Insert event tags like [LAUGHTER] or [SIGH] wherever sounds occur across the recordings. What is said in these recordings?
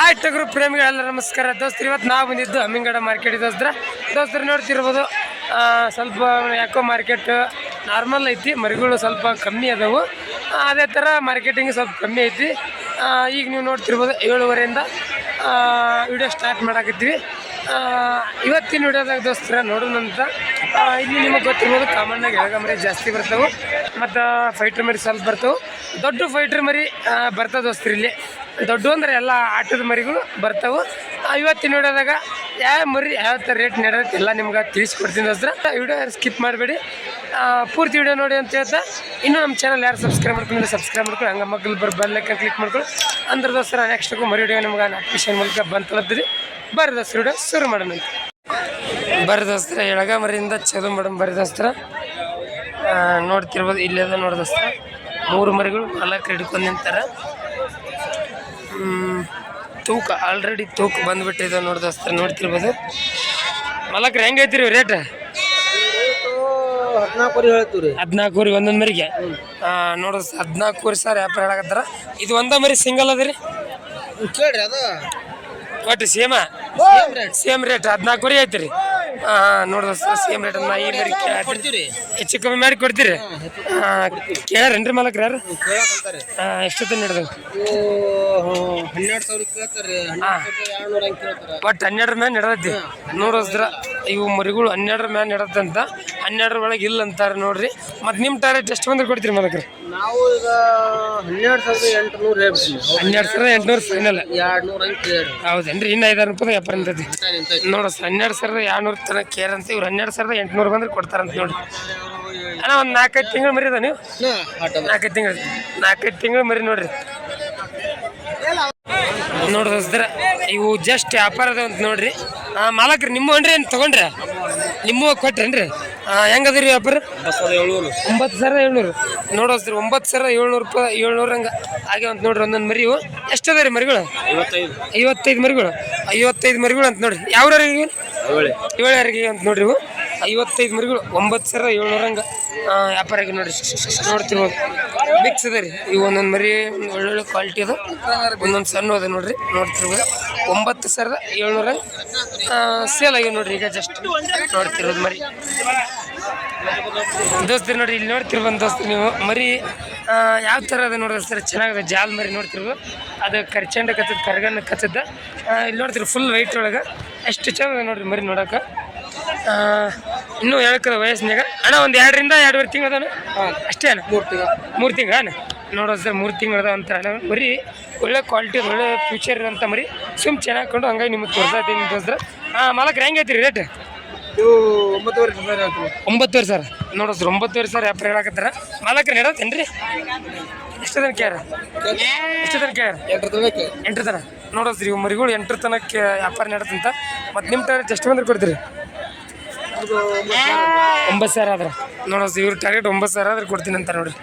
Hi ಟಗರು ಪ್ರೇಮಿಗಳೆಲ್ಲ ನಮಸ್ಕಾರ. ದೋಸ್ತರು, ಇವತ್ತು ನಾವು ಬಂದಿದ್ದು ಹಮ್ಮಿಂಗಡ ಮಾರ್ಕೆಟ್ ದೋಸ್ತ್ರ. ದೋಸ್ತರು, ನೋಡ್ತಿರ್ಬೋದು ಸ್ವಲ್ಪ ಯಾಕೋ ಮಾರ್ಕೆಟ್ ನಾರ್ಮಲ್ ಐತಿ, ಮರಿಗಳು ಸ್ವಲ್ಪ ಕಮ್ಮಿ ಅದಾವು. ಅದೇ ಥರ ಮಾರ್ಕೆಟಿಂಗ್ ಸ್ವಲ್ಪ ಕಮ್ಮಿ ಐತಿ. ಈಗ ನೀವು ನೋಡ್ತಿರ್ಬೋದು, ಏಳುವರೆಯಿಂದ ವಿಡಿಯೋ ಸ್ಟಾರ್ಟ್ ಮಾಡಾಕತ್ತೀವಿ. ಇವತ್ತಿನ ವಿಡಿಯೋದಾಗ ದೋಸ್ತರ ನೋಡೋಣಂತ ಇಲ್ಲಿ ನಿಮಗೆ ಗೊತ್ತಿರ್ಬೋದು ಕಾಮನ್ನಾಗಿ ಎಳಗ ಮರಿ ಜಾಸ್ತಿ ಬರ್ತಾವೆ, ಮತ್ತು ಫೈಟ್ರ್ ಮರಿ ಸ್ವಲ್ಪ ಬರ್ತಾವೆ. ದೊಡ್ಡ ಫೈಟ್ರ್ ಮರಿ ಬರ್ತಾವೆ ದೋಸ್ತರು ಇಲ್ಲಿ. ದೊಡ್ಡ ಅಂದ್ರೆ ಎಲ್ಲ ಆಟದ ಮರಿಗಳು ಬರ್ತಾವೆ. ಇವತ್ತು ನೋಡಿದಾಗ ಯಾವ ಮರಿ, ಯಾವ ಥರ ರೇಟ್ ನಡೆಯುತ್ತೆ ಎಲ್ಲ ನಿಮ್ಗೆ ತಿಳಿಸ್ಕೊಡ್ತೀನಿ ದೋಸ್ತರ. ವಿಡಿಯೋ ಸ್ಕಿಪ್ ಮಾಡಬೇಡಿ. ಪೂರ್ತಿ ವಿಡಿಯೋ ನೋಡಿ ಅಂತ ಹೇಳ್ತಾ, ಇನ್ನೂ ನಮ್ಮ ಚಾನಲ್ ಯಾರು ಸಬ್ಸ್ಕ್ರೈಬ್ ಮಾಡ್ಕೊಂಡು ಸಬ್ಸ್ಕ್ರೈಬ್ ಮಾಡ್ಕೊಂಡು ಹಂಗೆ ಮಕ್ಕಳು ಬರ್ ಬೆಲ್ಲಕ್ಕೆ ಕ್ಲಿಕ್ ಮಾಡ್ಕೊಳ್ಳಿ. ಅಂದ್ರೆ ದೋಸ್ತರ ನೆಕ್ಸ್ಟ್ ಮರಿ ವಿಡಿಯೋ ನಿಮ್ಗೆ ನೋಟಿಫಿಕೇಶನ್ ಮೂಲಕ ಬಂತಲತ್ತರಿ ಬರ್ರಿ ದೋಸ್ತರ, ವಿಡಿಯೋ ಶುರು ಮಾಡೋಣ ಬರ್ರಿ ದೋಸ್ತರ, ಎಳಗ ಮರಿಯಿಂದ ಚದು ಮಾಡೋಣ ಬರ್ರಿ ದೋಸ್ತರ. ನೋಡ್ತಿರ್ಬೋದು, ಇಲ್ಲೇ ನೋಡಿ ದೋಸ್ತರ. ಮೂರು ಮರಿಗಳು ನಾಲ್ಕು ಹಿಡ್ಕೊಂಡು ನಿಂತಾರೆ. ತೂಕ ಆಲ್ರೆಡಿ ತೂಕ ಬಂದ್ಬಿಟ್ಟಿದೆ ನೋಡಿ ದೋಸ್ತರ ನೋಡ್ತಿರ್ಬೋದು? ಮಲಕ್ರಿ ರೀ ರೇಟ್ ಹದಿನಾಲ್ಕು ಹದಿನಾಲ್ಕುವರೆ ಒಂದೊಂದು ಮರಿಗೆ? ನೋಡ ಹದಿನಾಲ್ಕುವರೆ ಸರ್ ವ್ಯಾಪಾರ ಹೇಳಕತ್ತಾರ. ಇದು ಒಂದ ಮರಿ ಸಿಂಗಲ್ ಅದ ರೀ ಕೇಳ್ರಿ ಅದು. ಒಟ್ಟು ಸೇಮ ಸೇಮ್ ರೇಟ್ ಹದಿನಾಲ್ಕುವರೆ ಐತಿ ರೀ ನೋಡ್ದ ಸೇಮ್ ರೇಟ್ ನಾ ಹೆಚ್ಚು ಕಮ್ಮಿ ಮಾಡಿ ಕೊಡ್ತೀರಿ. ಕೇಳ್ಯಾರೇನ್ರಿ ಮಾಲಕ್ರ ಯಾರು ಕೇಳಕಂತಾರೆ ಎಷ್ಟೊತ್ತ ಹನ್ನೆರಡು ಸಾವಿರ ಕೇಳ್ತಾರೆ ಒಟ್ಟು ಹನ್ನೆರಡರ ಮ್ಯಾಲೆ ನಡೆದೈತಿ. ನೋಡೋದ್ರ ಇವು ಮರಿಗಳು ಹನ್ನೆರಡರ ಮ್ಯಾಲೆ ನಡತ್ತಂತ ಹನ್ನೆರಡರ ಒಳಗೆ ಇಲ್ಲ ಅಂತಾರೆ ನೋಡ್ರಿ. ಮತ್ತೆ ನಿಮ್ಮ ಟಾರ್ಗೆಟ್ ಎಷ್ಟು ಬಂದ್ರೆ ಕೊಡ್ತೀರಿ ಮಲಕ್ರಿ? ನಾವು ಈಗ ಹನ್ನೆರಡು ಸಾವಿರದ ಎಂಟುನೂರು ಹನ್ನೆರಡು ಸಾವಿರದ ಎಂಟುನೂರು ಫೈನಲ್ ಎರಡು ನೂರ ಹೌದೇನ್ರಿ? ಇನ್ನು ಐದಾರು ರೂಪಾಯಿ ವ್ಯಾಪಾರ ನಿಂತೈತಿ ನೋಡ ಹನ್ನೆರಡು ಸಾವಿರದ ಎರಡುನೂರು ತನಕ ಕೇರ್ ಅಂತ ಇವ್ರು ಹನ್ನೆರಡು ಸಾವಿರದ ಎಂಟುನೂರು ಬಂದ್ರೆ ಕೊಡ್ತಾರಂತ ನೋಡಿ ಅಣ್ಣ ಒಂದು ನಾಲ್ಕೈದು ತಿಂಗಳು ಮರಿ ಅದ ನೀವು ನಾಲ್ಕೈದು ತಿಂಗಳು ನಾಲ್ಕೈದು ತಿಂಗಳು ಮರಿ ನೋಡ್ರಿ. ನೋಡಿದ್ರ ಇವು ಜಸ್ಟ್ ವ್ಯಾಪಾರ ಅದಾವ ಅಂತ ನೋಡ್ರಿ. ಆ, ಮಾಲಕ್ರಿ ನಿಮ್ಮ ಅನ್ರಿ ಏನು ತೊಗೊಂಡ್ರಿ? ನಿಮ್ಮ ಕೊಟ್ರೇನ್ರಿ? ಹೆಂಗದ್ರಿ ವ್ಯಾಪಾರ? ಒಂಬತ್ತು ಸಾವಿರ ಏಳ್ನೂರು. ನೋಡೋಸ್ರಿ ಒಂಬತ್ತು ಸಾವಿರ ಏಳ್ನೂರು ರೂಪಾಯಿ ಏಳ್ನೂರು ಹಂಗೆ. ಹಾಗೆ ಅಂತ ನೋಡ್ರಿ ಒಂದೊಂದು ಮರಿ ಇವು. ಎಷ್ಟು ಅದ ರೀ ಮರಿಗಳು? ಐವತ್ತೈದು ಮರಿಗಳು. ಐವತ್ತೈದು ಮರಿಗಳು ಅಂತ ನೋಡ್ರಿ. ಯಾವ್ರಿಗೆ ಏಳ್ಯಾರಿಗೆ ಅಂತ ನೋಡ್ರಿ ಇವು. ಐವತ್ತೈದು ಮರಿಗಳು, ಒಂಬತ್ತು ಸಾವಿರದ ಏಳ್ನೂರ ಹಂಗೆ. ವ್ಯಾಪಾರ ಆಗಿ ನೋಡ್ರಿ ನೋಡ್ತಿರ್ಬೋದು. ಮಿಕ್ಸ್ ಅದ ರೀ. ಈ ಒಂದೊಂದು ಮರಿ ಒಳ್ಳೊಳ್ಳೆ ಕ್ವಾಲಿಟಿ ಅದ. ಒಂದೊಂದು ಸಣ್ಣ ಅದ ನೋಡ್ರಿ, ನೋಡ್ತಿರ್ಬೋದು. ಒಂಬತ್ತು ಸಾವಿರದ ಏಳ್ನೂರ ಸೇಲ್ ಆಗಿ ನೋಡ್ರಿ ಈಗ ಜಸ್ಟ್ ನೋಡ್ತಿರೋದು ಮರಿ. ದೋಸ್ತರು ನೋಡ್ರಿ, ಇಲ್ಲಿ ನೋಡ್ತಿರ್ಬೋದು ದೋಸ್ತರು ನೀವು. ಮರಿ ಯಾವ ಥರ ಅದ ನೋಡಿದ್ರೆ ಸರ್? ಚೆನ್ನಾಗಿದೆ ಜಾಲ್ ಮರಿ ನೋಡ್ತಿರ್ಬೋದು. ಅದು ಕರ್ಚಂಡ ಕತ್ತದ ಕರ್ಗನ್ನ ಕತ್ತದ. ಇಲ್ಲಿ ನೋಡ್ತಿರಿ ಫುಲ್ ವೈಟ್ ಒಳಗೆ. ಎಷ್ಟು ಚೆನ್ನಾಗಿದೆ ನೋಡ್ರಿ ಮರಿ ನೋಡೋಕೆ. ಇನ್ನೂ ಹೇಳ್ಕದ ವಯಸ್ಸಿನಾಗ ಅಣ್ಣ ಒಂದು ಎರಡರಿಂದ ಎರಡುವರೆ ತಿಂಗಳು ಅದಾನ ಅಷ್ಟೇ ಅಣ್ಣ ಮೂರು ತಿಂಗಳು. ಮೂರು ತಿಂಗಳ ಅಣ್ಣ? ನೋಡೋ ಸರ್ ಮೂರು ತಿಂಗಳದ ಅಂತ ಮರಿ ಒಳ್ಳೆ ಕ್ವಾಲಿಟಿ ಒಳ್ಳೆ ಫ್ಯೂಚರ್ ಅಂತ ಮರಿ. ಸುಮ್ ಚೆನ್ನಾಗಿ ಕೊಂಡು ಹಂಗಾಗಿ ನಿಮಗೆ ತೋರಿಸ್ತೀನಿ ತೋರಿಸ್ರೆ ಹಾಂ ಮಾಲಕ್ರ ಹೆಂಗೆ ಐತಿ ರೇಟ್ ಇವು ಒಂಬತ್ತುವರೆ ಸಾವಿರ ಒಂಬತ್ತುವರೆ ಸರ್ ನೋಡೋ ಸರ್ ಒಂಬತ್ತುವರೆ ಸರ್ ವ್ಯಾಪಾರ ಹೇಳಕತ್ತಾರ. ಮಾಲಕ್ರ ರೀ ಎಷ್ಟು ತನಕ ಕೇರ ಎಷ್ಟು ತನಕ ಕೇರ ಎಂಟ್ರ ತನಕ? ಎಂಟ್ರ ತನ ನೋಡೋ ಸರ್ ಇವು ಮರಿಗಳು ಎಂಟ್ರ ತನಕ ವ್ಯಾಪಾರ ನಡತ್ತಂತ ಮತ್ತು ನಿಮ್ಮ ಟೆಸ್ಟ್ ಎಷ್ಟು ಬಂದ್ರೆ ಕೊಡ್ತೀರಿ. ಒಂಬತ್ತು ಸಾವಿರ ಆದ್ರೆ ನೋಡೋ ಇವ್ರ ಟಾರ್ಗೆಟ್ ಒಂಬತ್ತು ಸಾವಿರ ಆದ್ರೆ ಕೊಡ್ತೀನಿ ಅಂತ ನೋಡ್ರಿ.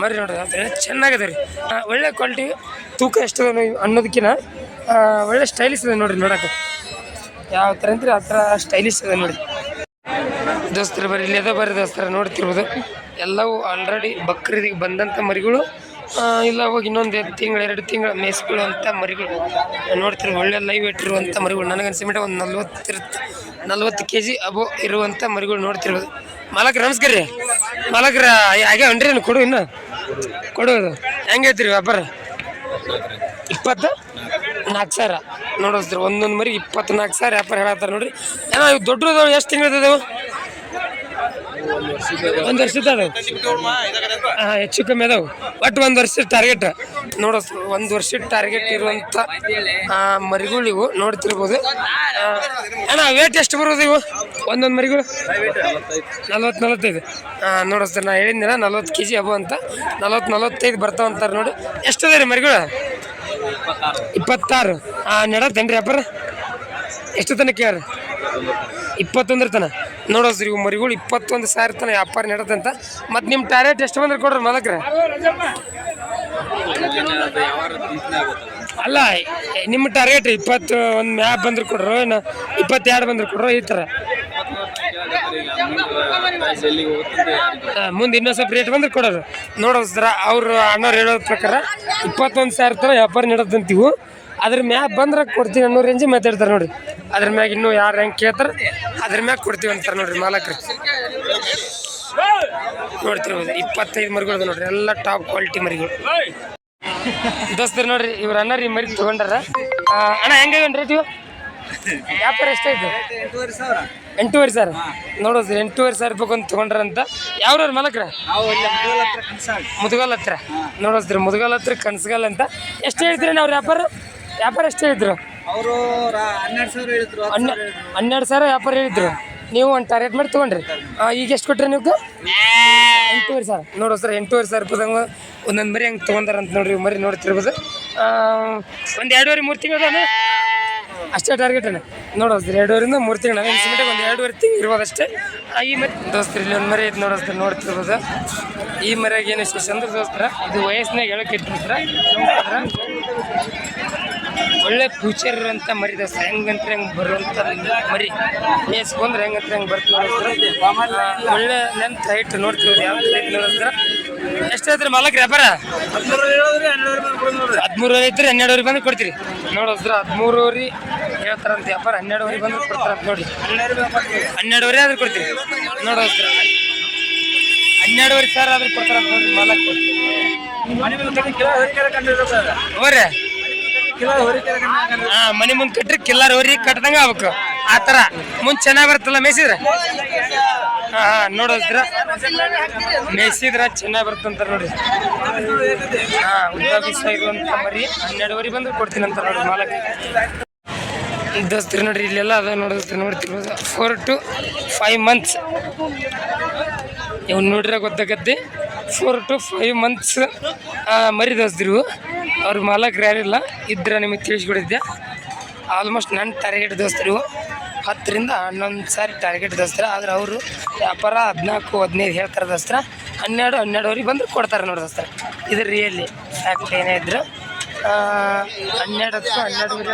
ಮರಿ ನೋಡ್ರಿ ಅದೇ ಚೆನ್ನಾಗಿದೆ ರೀ. ಒಳ್ಳೆ ಕ್ವಾಲಿಟಿ ತೂಕ ಎಷ್ಟು ಅದ ಅನ್ನೋದಕ್ಕಿಂತ ಒಳ್ಳೆ ಸ್ಟೈಲಿಶ್ ಇದೆ ನೋಡ್ರಿ ನೋಡೋಕೆ ಯಾವ ಥರ ಅಂತೀರಿ ಆ ಥರ ಸ್ಟೈಲಿಶ್ ಇದೆ ನೋಡಿ ದೋಸ್ತರು ಬರ್ರಿ ಇಲ್ಲಿ ಅದ ಬರ್ರಿ ದೋಸ್ತರ ನೋಡ್ತಿರ್ಬೋದು ಎಲ್ಲವೂ ಆಲ್ರೆಡಿ ಬಕ್ರೀದಿಗೆ ಬಂದಂಥ ಮರಿಗಳು ಇಲ್ಲ ಹೋಗಿ ಇನ್ನೊಂದು ತಿಂಗಳು ಎರಡು ತಿಂಗಳು ಮೇಯಿಸ್ಕೊಳ್ಳುವಂಥ ಮರಿಗಳು. ನೋಡ್ತಿರೋ ಒಳ್ಳೆ ಲೈವ್ ಇಟ್ಟಿರುವಂಥ ಮರಿಗಳು. ನನಗನ್ಸಿಬಿಟ್ಟು ಒಂದು ನಲ್ವತ್ತಿರುತ್ತೆ ನಲ್ವತ್ತು ಕೆ ಜಿ ಅಬೋ ಇರುವಂಥ ಮರಿಗಳು ನೋಡ್ತಿರ್ಬೋದು ಮಾಲಕ್ರ, ನಮಸ್ಕಾರ ರೀ. ಮಾಲಕ್ರ ಆಗ್ಯಾವನ್ರಿ ಏನು ಕೊಡು ಇನ್ನು. ಕೊಡೋದು ಹೆಂಗೈತ್ರಿ ವ್ಯಾಪಾರ? ಇಪ್ಪತ್ತು? ನಾಲ್ಕು ಸಾವಿರ. ನೋಡೋಸ್ರಿ ಒಂದೊಂದು ಮರಿ ಇಪ್ಪತ್ನಾಲ್ಕು ಸಾವಿರ ವ್ಯಾಪಾರ ಹೇಳತ್ತಾರ ನೋಡ್ರಿ. ಏನೋ ಇವು ಎಷ್ಟು ತಿಂಗಳದಾವು ಒಂದು ವರ್ಷದ ಹೆಚ್ಚು ಕಮ್ಮಿ ಅದಾವು. ಒಟ್ಟು ಒಂದು ವರ್ಷದ ಟಾರ್ಗೆಟ್ ನೋಡೋ, ಒಂದು ವರ್ಷದ ಟಾರ್ಗೆಟ್ ಇರುವಂಥ ಮರಿಗಳು ಇವು ನೋಡ್ತಿರ್ಬೋದು. ಅಣ್ಣ ವೇಟ್ ಎಷ್ಟು ಬರೋದು ಇವು? ಒಂದೊಂದು ಮರಿಗಳು? ನಲ್ವತ್ತು, ನಲ್ವತ್ತೈದು. ಹಾಂ ಸರ್ ನಾ ಹೇಳಿದ್ನಲ್ಲ, ನಲ್ವತ್ತು ಕೆ ಜಿ ಅಬೋ ಅಂತ. ನಲ್ವತ್ತು, ನಲ್ವತ್ತೈದು ಬರ್ತಾವ ಅಂತಾರೆ ನೋಡಿ. ಎಷ್ಟದ ರೀ ಮರಿಗಳು? ಇಪ್ಪತ್ತಾರು. ಹಾಂ ನಡತ್ತೇನ್ರಿ ಅಪ್ಪರ? ಎಷ್ಟು ತನಕ ಯಾರು ಇಪ್ಪತ್ತೊಂದರ ತನ. ನೋಡೋ ಸರ್, ಇವು ಮರಿಗಳು ಇಪ್ಪತ್ತೊಂದು ಸಾವಿರ ತನ ವ್ಯಾಪಾರ ನಡೆದಂತ ಮತ್ತು ನಿಮ್ಮ ಟಾರ್ಗೆಟ್ ಎಷ್ಟು ಬಂದ್ರೆ ಕೊಡ್ರಿ ಮಲಕ್ರ? ಅಲ್ಲ ನಿಮ್ಮ ಟಾರ್ಗೆಟ್ ಇಪ್ಪತ್ತು ಒಂದು ಮ್ಯಾಪ್ ಬಂದ್ರೆ ಕೊಡ್ರು, ಏನು ಇಪ್ಪತ್ತೆರಡು ಬಂದ್ರೆ ಕೊಡ್ರು, ಈ ಥರ. ಮುಂದೆ ಇನ್ನೊಂದು ಸ್ವಲ್ಪ ರೇಟ್ ಬಂದ್ರೆ ಕೊಡೋರು. ನೋಡೋದ್ರ ಅವ್ರು ಅಣ್ಣವ್ರು ಹೇಳೋದ್ರ ಪ್ರಕಾರ ಇಪ್ಪತ್ತೊಂದು ಸಾವಿರ ತನ ವ್ಯಾಪಾರ ನಡೆದಂತೀವು ಅದ್ರ ಮ್ಯಾಗ ಬಂದ್ರೆ ಕೊಡ್ತೀನಿ ಅನ್ನೋ ರೇಂಜ್ ಮಾತಾಡ್ತಾರೆ ನೋಡ್ರಿ. ಅದ್ರ ಮ್ಯಾಗ ಇನ್ನೂ ಯಾರು ಹೆಂಗೆ ಕೇಳ್ತಾರೆ, ಅದ್ರ ಮ್ಯಾಗ ಕೊಡ್ತೀವಿ ಅಂತಾರೆ ನೋಡ್ರಿ ಮಾಲಕ್ರ. ನೋಡ್ತಿರ್ಬೋದು ಇಪ್ಪತ್ತೈದು ಮರಿಗಳು ನೋಡ್ರಿ, ಎಲ್ಲ ಟಾಪ್ ಕ್ವಾಲಿಟಿ ಮರಿಗಳು. ದೋಸ್ತರು ನೋಡ್ರಿ, ಇವ್ರ ಅಣ್ಣ ರೀ ಮರಿ ತಗೊಂಡಾರ. ಅಣ್ಣ ಹೆಂಗೆ ರೇಟ್ ಇವು ವ್ಯಾಪಾರ ಎಷ್ಟೈತೆ ಎಂಟೂವರೆ ಸಾವಿರ. ನೋಡೋದು ಎಂಟೂವರೆ ಸಾವಿರ ರೂಪಾಯಿ ಒಂದು ತೊಗೊಂಡ್ರಂತ ಯಾವ್ರವ್ರ ಮಲಕ್ರ? ಮುದುಗಲ್ ಹತ್ರ. ನೋಡೋದ್ರಿ ಮುದುಗಲ್ ಹತ್ರ ಕನ್ಸಗಲ್ ಅಂತ. ಎಷ್ಟು ಹೇಳ್ತೀರಿ ನಾವು ವ್ಯಾಪಾರ? ವ್ಯಾಪಾರ ಎಷ್ಟು ಹೇಳಿದ್ರು. ಅವರು ಹನ್ನೆರಡು ಸಾವಿರ ಹೇಳಿದ್ರು. ಹನ್ನೆರಡು ಸಾವಿರ ವ್ಯಾಪಾರ ಹೇಳಿದ್ರು. ನೀವು ಒಂದು ಟಾರ್ಗೆಟ್ ಮಾಡಿ ತೊಗೊಂಡ್ರಿ. ಈಗ ಎಷ್ಟು ಕೊಟ್ರಿ ನೀವು ಎಂಟೂವರೆ ಸಾವಿರ. ನೋಡೋ ಸರ್ ಎಂಟೂವರೆ ಸಾವಿರ ರೂಪಾಯಿದಂಗ ಒಂದೊಂದು ಮರಿ ಹಂಗೆ ತೊಗೊಂಡಾರಂತ ನೋಡ್ರಿ ಇವ್ ಮರಿ ನೋಡ್ತಿರ್ಬೋದು. ಒಂದು ಎರಡೂವರೆ ಮೂರು ತಿಂಗಳು ಅಷ್ಟೇ ಟಾರ್ಗೆಟ್ ಅಣ್ಣ. ನೋಡೋ ಸರ್ ಎರಡೂವರೆಯಿಂದ ಮೂರು ತಿಂಗಳು ನನ್ನ ಸಿಮೆಂಟಿಗೆ ಒಂದು ಎರಡೂವರೆ ತಿಂಗಳು ಇರ್ಬೋದು ಅಷ್ಟೇ. ಆ, ಈ ಮರಿ ದೋಸ್ತರು ಇಲ್ಲಿ ಒಂದು ಮರಿ ಐತೆ ನೋಡೋ ಸರ್ ನೋಡ್ತಿರ್ಬೋದು ಈ ಮರಿಯಾಗ ಏನು ವಿಶೇಷ ಅಂದ್ರೆ ದೋಸ್ತರ ಇದು ವಯಸ್ಸಿನಾಗ ಹೇಳಕ್ಕೆ ಇಟ್ಟಿರ್ತಾರ ಒಳ್ಳೆ ಫ್ಯೂಚರ್ ಅಂತ ಮರಿ ದೋಸ್ತ ಹೆಂಗಂತ ಹೆಂಗೆ ಬರುವಂಥ ಮರಿ. ಮೇಸ್ಕೊಂಡ್ರೆ ಹೆಂಗಂತ ಹೆಂಗೆ ಬರ್ತೀವಿ ಒಳ್ಳೆ ಲೆಂತ್ ಹೈಟ್ ನೋಡ್ತೀವಿ ಯಾವ ಲೈಟ್ ನೋಡಿದ್ರೆ ಎಷ್ಟು ಐತ್ರಿ ಮಾಲಕ್ ವ್ಯಾಪಾರ? ಹದಿಮೂರು ಐತ್ರಿ ಹನ್ನೆರಡುವರೆ ಬಂದು ಕೊಡ್ತೀರಿ. ನೋಡಿದ್ರ ಹದಿಮೂರುವರೆ ಹೇಳ್ತಾರಂತ ವ್ಯಾಪಾರ. ಹನ್ನೆರಡುವರೆ ಬಂದು ಕೊಡ್ತಾರಂತ ನೋಡಿ. ಹನ್ನೆರಡುವರೆ ಆದ್ರೆ ಕೊಡ್ತೀರಿ. ನೋಡೋದ್ರ ಹನ್ನೆರಡುವರೆ ಸಾವಿರ ಆದ್ರೆ ಕೊಡ್ತಾರಂತ ನೋಡಿ ಮಾಲಕ್ ಮನೆ ಹಾ ಮನೆ ಮುಂದೆ ಕಟ್ರಿ ಕಿಲ್ಲಾರ್ ಹೋರಿ ಕಟ್ಟದಂಗ ಆಗ್ಬೇಕು ಆ ಥರ. ಮುಂದೆ ಚೆನ್ನಾಗಿ ಬರ್ತಲ್ಲ ಮೇಸಿದ್ರ? ಹಾ ನೋಡೋದ್ರ ಮೇಯ್ಸಿದ್ರ ಚೆನ್ನಾಗಿ ಬರ್ತಂತ ನೋಡ್ರಿ. ಹಾ ಉದ್ಯೋಗಿಸ ಇರುವಂತ ಮರಿ ಹನ್ನೆರಡುವರೆ ಬಂದ್ರೆ ಕೊಡ್ತೀನಿ ಅಂತ ನೋಡ್ರಿ ಮಾಲಕ್. ದೋಸ್ತ್ರಿ ನೋಡ್ರಿ, ಇಲ್ಲೆಲ್ಲ ಅದ ನೋಡಿದ್ರಿ ನೋಡ್ತಿರ್ಬೋದು ಫೋರ್ ಟು ಫೈವ್ ಮಂತ್ಸ್ ಇವ್ ನೋಡ್ರೆ ಗೊತ್ತಾಗತ್ತೆ. ಫೋರ್ ಟು ಫೈವ್ ಮಂತ್ಸ್ ಮರಿ ದೋಸ್ತ್ರಿ ಅವ್ರು ಮಾಲಕ್ರು ಯಾರಿಲ್ಲ, ಇದ್ರೆ ನಿಮಗೆ ತಿಳಿಸ್ಕೊಡಿದ್ದೆ. ಆಲ್ಮೋಸ್ಟ್ ನನ್ನ ಟಾರ್ಗೆಟ್ ದೋಸ್ತರು, ಹತ್ತರಿಂದ ಹನ್ನೊಂದು ಸಾರಿ ಟಾರ್ಗೆಟ್ ದೋಸ್ತರ. ಆದ್ರೆ ಅವರು ವ್ಯಾಪಾರ ಹದಿನಾಲ್ಕು, ಹದಿನೈದು ಹೇಳ್ತಾರೆ ದೋಸ್ತರ. ಹನ್ನೆರಡು, ಹನ್ನೆರಡುವರೆಗೆ ಬಂದ್ರೆ ಕೊಡ್ತಾರೆ ನೋಡಿ ದೋಸ್ತರ. ಇದು ರಿಯಲಿ ಫ್ಯಾಕ್ಟ್ ಏನೇ ಇದ್ರು ಹನ್ನೆರಡು ಹತ್ತು ಹನ್ನೆರಡುವರೆ